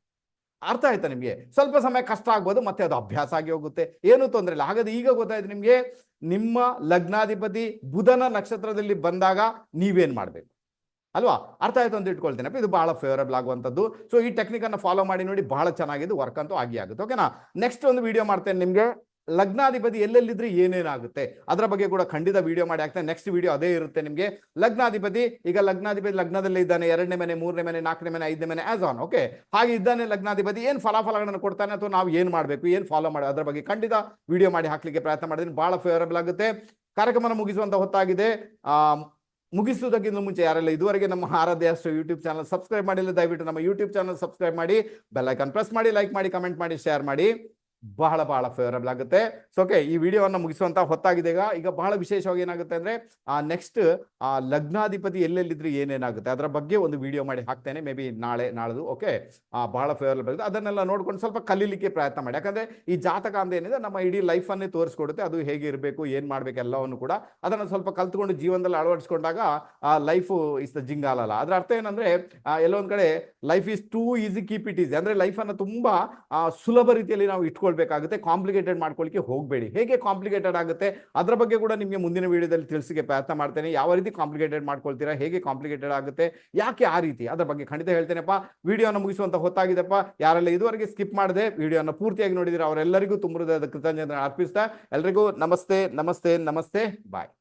A: ಅರ್ಥ ಆಯ್ತಾ ನಿಮಗೆ? ಸ್ವಲ್ಪ ಸಮಯ ಕಷ್ಟ ಆಗ್ಬೋದು, ಮತ್ತೆ ಅದು ಅಭ್ಯಾಸ ಆಗಿ ಹೋಗುತ್ತೆ. ಏನು ತೊಂದರೆ ಇಲ್ಲ. ಹಾಗಾದ್ರೆ ಈಗ ಗೊತ್ತಾಯ್ತು ನಿಮಗೆ, ನಿಮ್ಮ ಲಗ್ನಾಧಿಪತಿ ಬುಧನ ನಕ್ಷತ್ರದಲ್ಲಿ ಬಂದಾಗ ನೀವೇನ್ ಮಾಡ್ಬೇಕು? ಅಲ್ವಾ? ಅರ್ಥ ಆಯ್ತು ಅಂತ ಇಟ್ಕೊಳ್ತೇನೆ ಇದು ಬಹಳ ಫೇವರಬಲ್ ಆಗುವಂಥದ್ದು. ಸೊ ಈ ಟೆಕ್ನಿಕ್ ಅನ್ನ ಫಾಲೋ ಮಾಡಿ ನೋಡಿ ಬಹಳ ಚೆನ್ನಾಗಿದ್ದು ವರ್ಕ್ ಅಂತೂ ಆಗಿ ಆಗುತ್ತೆ. ಓಕೆನಾ ನೆಕ್ಸ್ಟ್ ಒಂದು ವಿಡಿಯೋ ಮಾಡ್ತೇನೆ ನಿಮಗೆ. ಲಗ್ನಾಧಿಪತಿ ಎಲ್ಲೆಲ್ಲಿದ್ರೆ ಏನೇನಾಗುತ್ತೆ? ಅದರ ಬಗ್ಗೆ ಕೂಡ ಖಂಡಿತ ವಿಡಿಯೋ ಮಾಡಿ ಆಗ್ತದೆ ನೆಕ್ಸ್ಟ್ ವಿಡಿಯೋ ಅದೇ ಇರುತ್ತೆ ನಿಮಗೆ. ಲಗ್ನಾಧಿಪತಿ, ಈಗ ಲಗ್ನಾಧಿಪತಿ ಲಗ್ನದಲ್ಲೇ ಇದ್ದಾನೆ, ಎರಡನೇ ಮನೆ, ಮೂರನೇ ಮನೆ, ನಾಲ್ಕನೇ ಮನೆ, ಐದನೇ ಮನೆ ಆಸ್ ಆನ್ ಓಕೆ ಹಾಗೆ ಇದ್ದಾನೆ ಲಗ್ನಾಧಿಪತಿ, ಏನು ಫಲಾಫಲಗಳನ್ನು ಕೊಡ್ತಾನೆ ಅಥವಾ ನಾವು ಏನು ಮಾಡಬೇಕು, ಏನು ಫಾಲೋ ಮಾಡಿ, ಅದರ ಬಗ್ಗೆ ಖಂಡಿತ ವಿಡಿಯೋ ಮಾಡಿ ಹಾಕ್ಲಿಕ್ಕೆ ಪ್ರಯತ್ನ ಮಾಡಿದ್ದೀನಿ ಬಹಳ ಫೇವರಬಲ್ ಆಗುತ್ತೆ. ಕಾರ್ಯಕ್ರಮನ ಮುಗಿಸುವಂತ ಹೊತ್ತಾಗಿದೆ. ಮುಗಿಸುವುದಕ್ಕಿಂತ ಮುಂಚೆ ಯಾರೆಲ್ಲ ಇದುವರೆಗೆ ನಮ್ಮ ಆರಾಧ್ಯ ಅಷ್ಟು ಯೂಟ್ಯೂಬ್ ಚಾನಲ್ ಸಬ್ಸ್ಕ್ರೈಬ್ ಮಾಡಿಲ್ಲ, ದಯವಿಟ್ಟು ನಮ್ಮ ಯೂಟ್ಯೂಬ್ ಚಾನಲ್ ಸಬ್ಸ್ಕ್ರೈಬ್ ಮಾಡಿ ಬೆಲ್ ಐಕಾನ್ ಪ್ರೆಸ್ ಮಾಡಿ ಲೈಕ್ ಮಾಡಿ ಕಮೆಂಟ್ ಮಾಡಿ ಶೇರ್ ಮಾಡಿ. ಬಹಳ ಬಹಳ ಫೇವರಬಲ್ ಆಗುತ್ತೆ. ಸೊ ಓಕೆ ಈ ವಿಡಿಯೋವನ್ನು ಮುಗಿಸುವಂತ ಹೊತ್ತಾಗಿದೆ. ಈಗ ಈಗ ಬಹಳ ವಿಶೇಷವಾಗಿ ಏನಾಗುತ್ತೆ ಅಂದ್ರೆ, ಆ ನೆಕ್ಸ್ಟ್ ಆ ಲಗ್ನಾಧಿಪತಿ ಎಲ್ಲೆಲ್ಲಿದ್ರೆ ಏನೇನಾಗುತ್ತೆ, ಅದರ ಬಗ್ಗೆ ಒಂದು ವಿಡಿಯೋ ಮಾಡಿ ಹಾಕ್ತೇನೆ. ಮೇ ಬಿ ನಾಳೆ, ನಾಳೆದು ಓಕೆ ಆ ಬಹಳ ಫೇವರಬಲ್ ಆಗುತ್ತೆ. ಅದನ್ನೆಲ್ಲ ನೋಡ್ಕೊಂಡು ಸ್ವಲ್ಪ ಕಲೀಲಿಕ್ಕೆ ಪ್ರಯತ್ನ ಮಾಡಿ. ಯಾಕಂದ್ರೆ, ಈ ಜಾತಕ ಅಂದ್ರೆ ಏನಿದೆ, ನಮ್ಮ ಇಡೀ ಲೈಫ್ ಅನ್ನೇ ತೋರಿಸ್ಕೊಡುತ್ತೆ. ಅದು ಹೇಗೆ ಇರಬೇಕು, ಏನ್ ಮಾಡ್ಬೇಕು ಎಲ್ಲವನ್ನು ಕೂಡ ಅದನ್ನ ಸ್ವಲ್ಪ ಕಲ್ತ್ಕೊಂಡು ಜೀವನದಲ್ಲಿ ಅಳವಡಿಸ್ಕೊಂಡಾಗ, ಆ ಲೈಫ್ ಇಸ್ ದ ಜಿಂಗಾಲಲ್ಲ ಅದರ ಅರ್ಥ ಏನಂದ್ರೆ ಎಲ್ಲೊಂದ್ ಕಡೆ life is too easy keep it easy ಅಂದ್ರೆ ಲೈಫ್ ಅನ್ನ ತುಂಬಾ ಸುಲಭ ರೀತಿಯಲ್ಲಿ ನಾವು ಇಟ್ಕೊಳ್ಬೇಕಾಗುತ್ತೆ ಕಾಂಪ್ಲಿಕೇಟೆಡ್ ಮಾಡ್ಕೊಳ್ಳಿಕ್ಕೆ ಹೋಗಬೇಡಿ. ಹೇಗೆ ಕಾಂಪ್ಲಿಕೇಟೆಡ್ ಆಗುತ್ತೆ? ಅದರ ಬಗ್ಗೆ ಕೂಡ ನಿಮಗೆ ಮುಂದಿನ ವಿಡಿಯೋದಲ್ಲಿ ತಿಳಿಸಿಕೆ ಪ್ರಯತ್ನ ಮಾಡ್ತೇನೆ. ಯಾವ ರೀತಿ ಕಾಂಪ್ಲಿಕೇಟೆಡ್ ಮಾಡ್ಕೊಳ್ತೀರಾ? ಹೇಗೆ ಕಾಂಪ್ಲಿಕೇಟೆಡ್ ಆಗುತ್ತೆ? ಯಾಕೆ ಆ ರೀತಿ? ಅದರ ಬಗ್ಗೆ ಖಂಡಿತ ಹೇಳ್ತೇನೆಪ್ಪ. ವಿಡಿಯೋನ ಮುಗಿಸುವಂತ ಹೊತ್ತಾಗಿದೆಪ್ಪ ಯಾರೆಲ್ಲ ಇದುವರೆಗೆ ಸ್ಕಿಪ್ ಮಾಡದೆ ವಿಡಿಯೋನ ಪೂರ್ತಿಯಾಗಿ ನೋಡಿದ್ರೆ, ಅವರೆಲ್ಲರಿಗೂ ತುಂಬ ಕೃತಜ್ಞತೆ ಅರ್ಪಿಸ್ತಾ, ಎಲ್ರಿಗೂ ನಮಸ್ತೆ ನಮಸ್ತೆ ನಮಸ್ತೆ ಬಾಯ್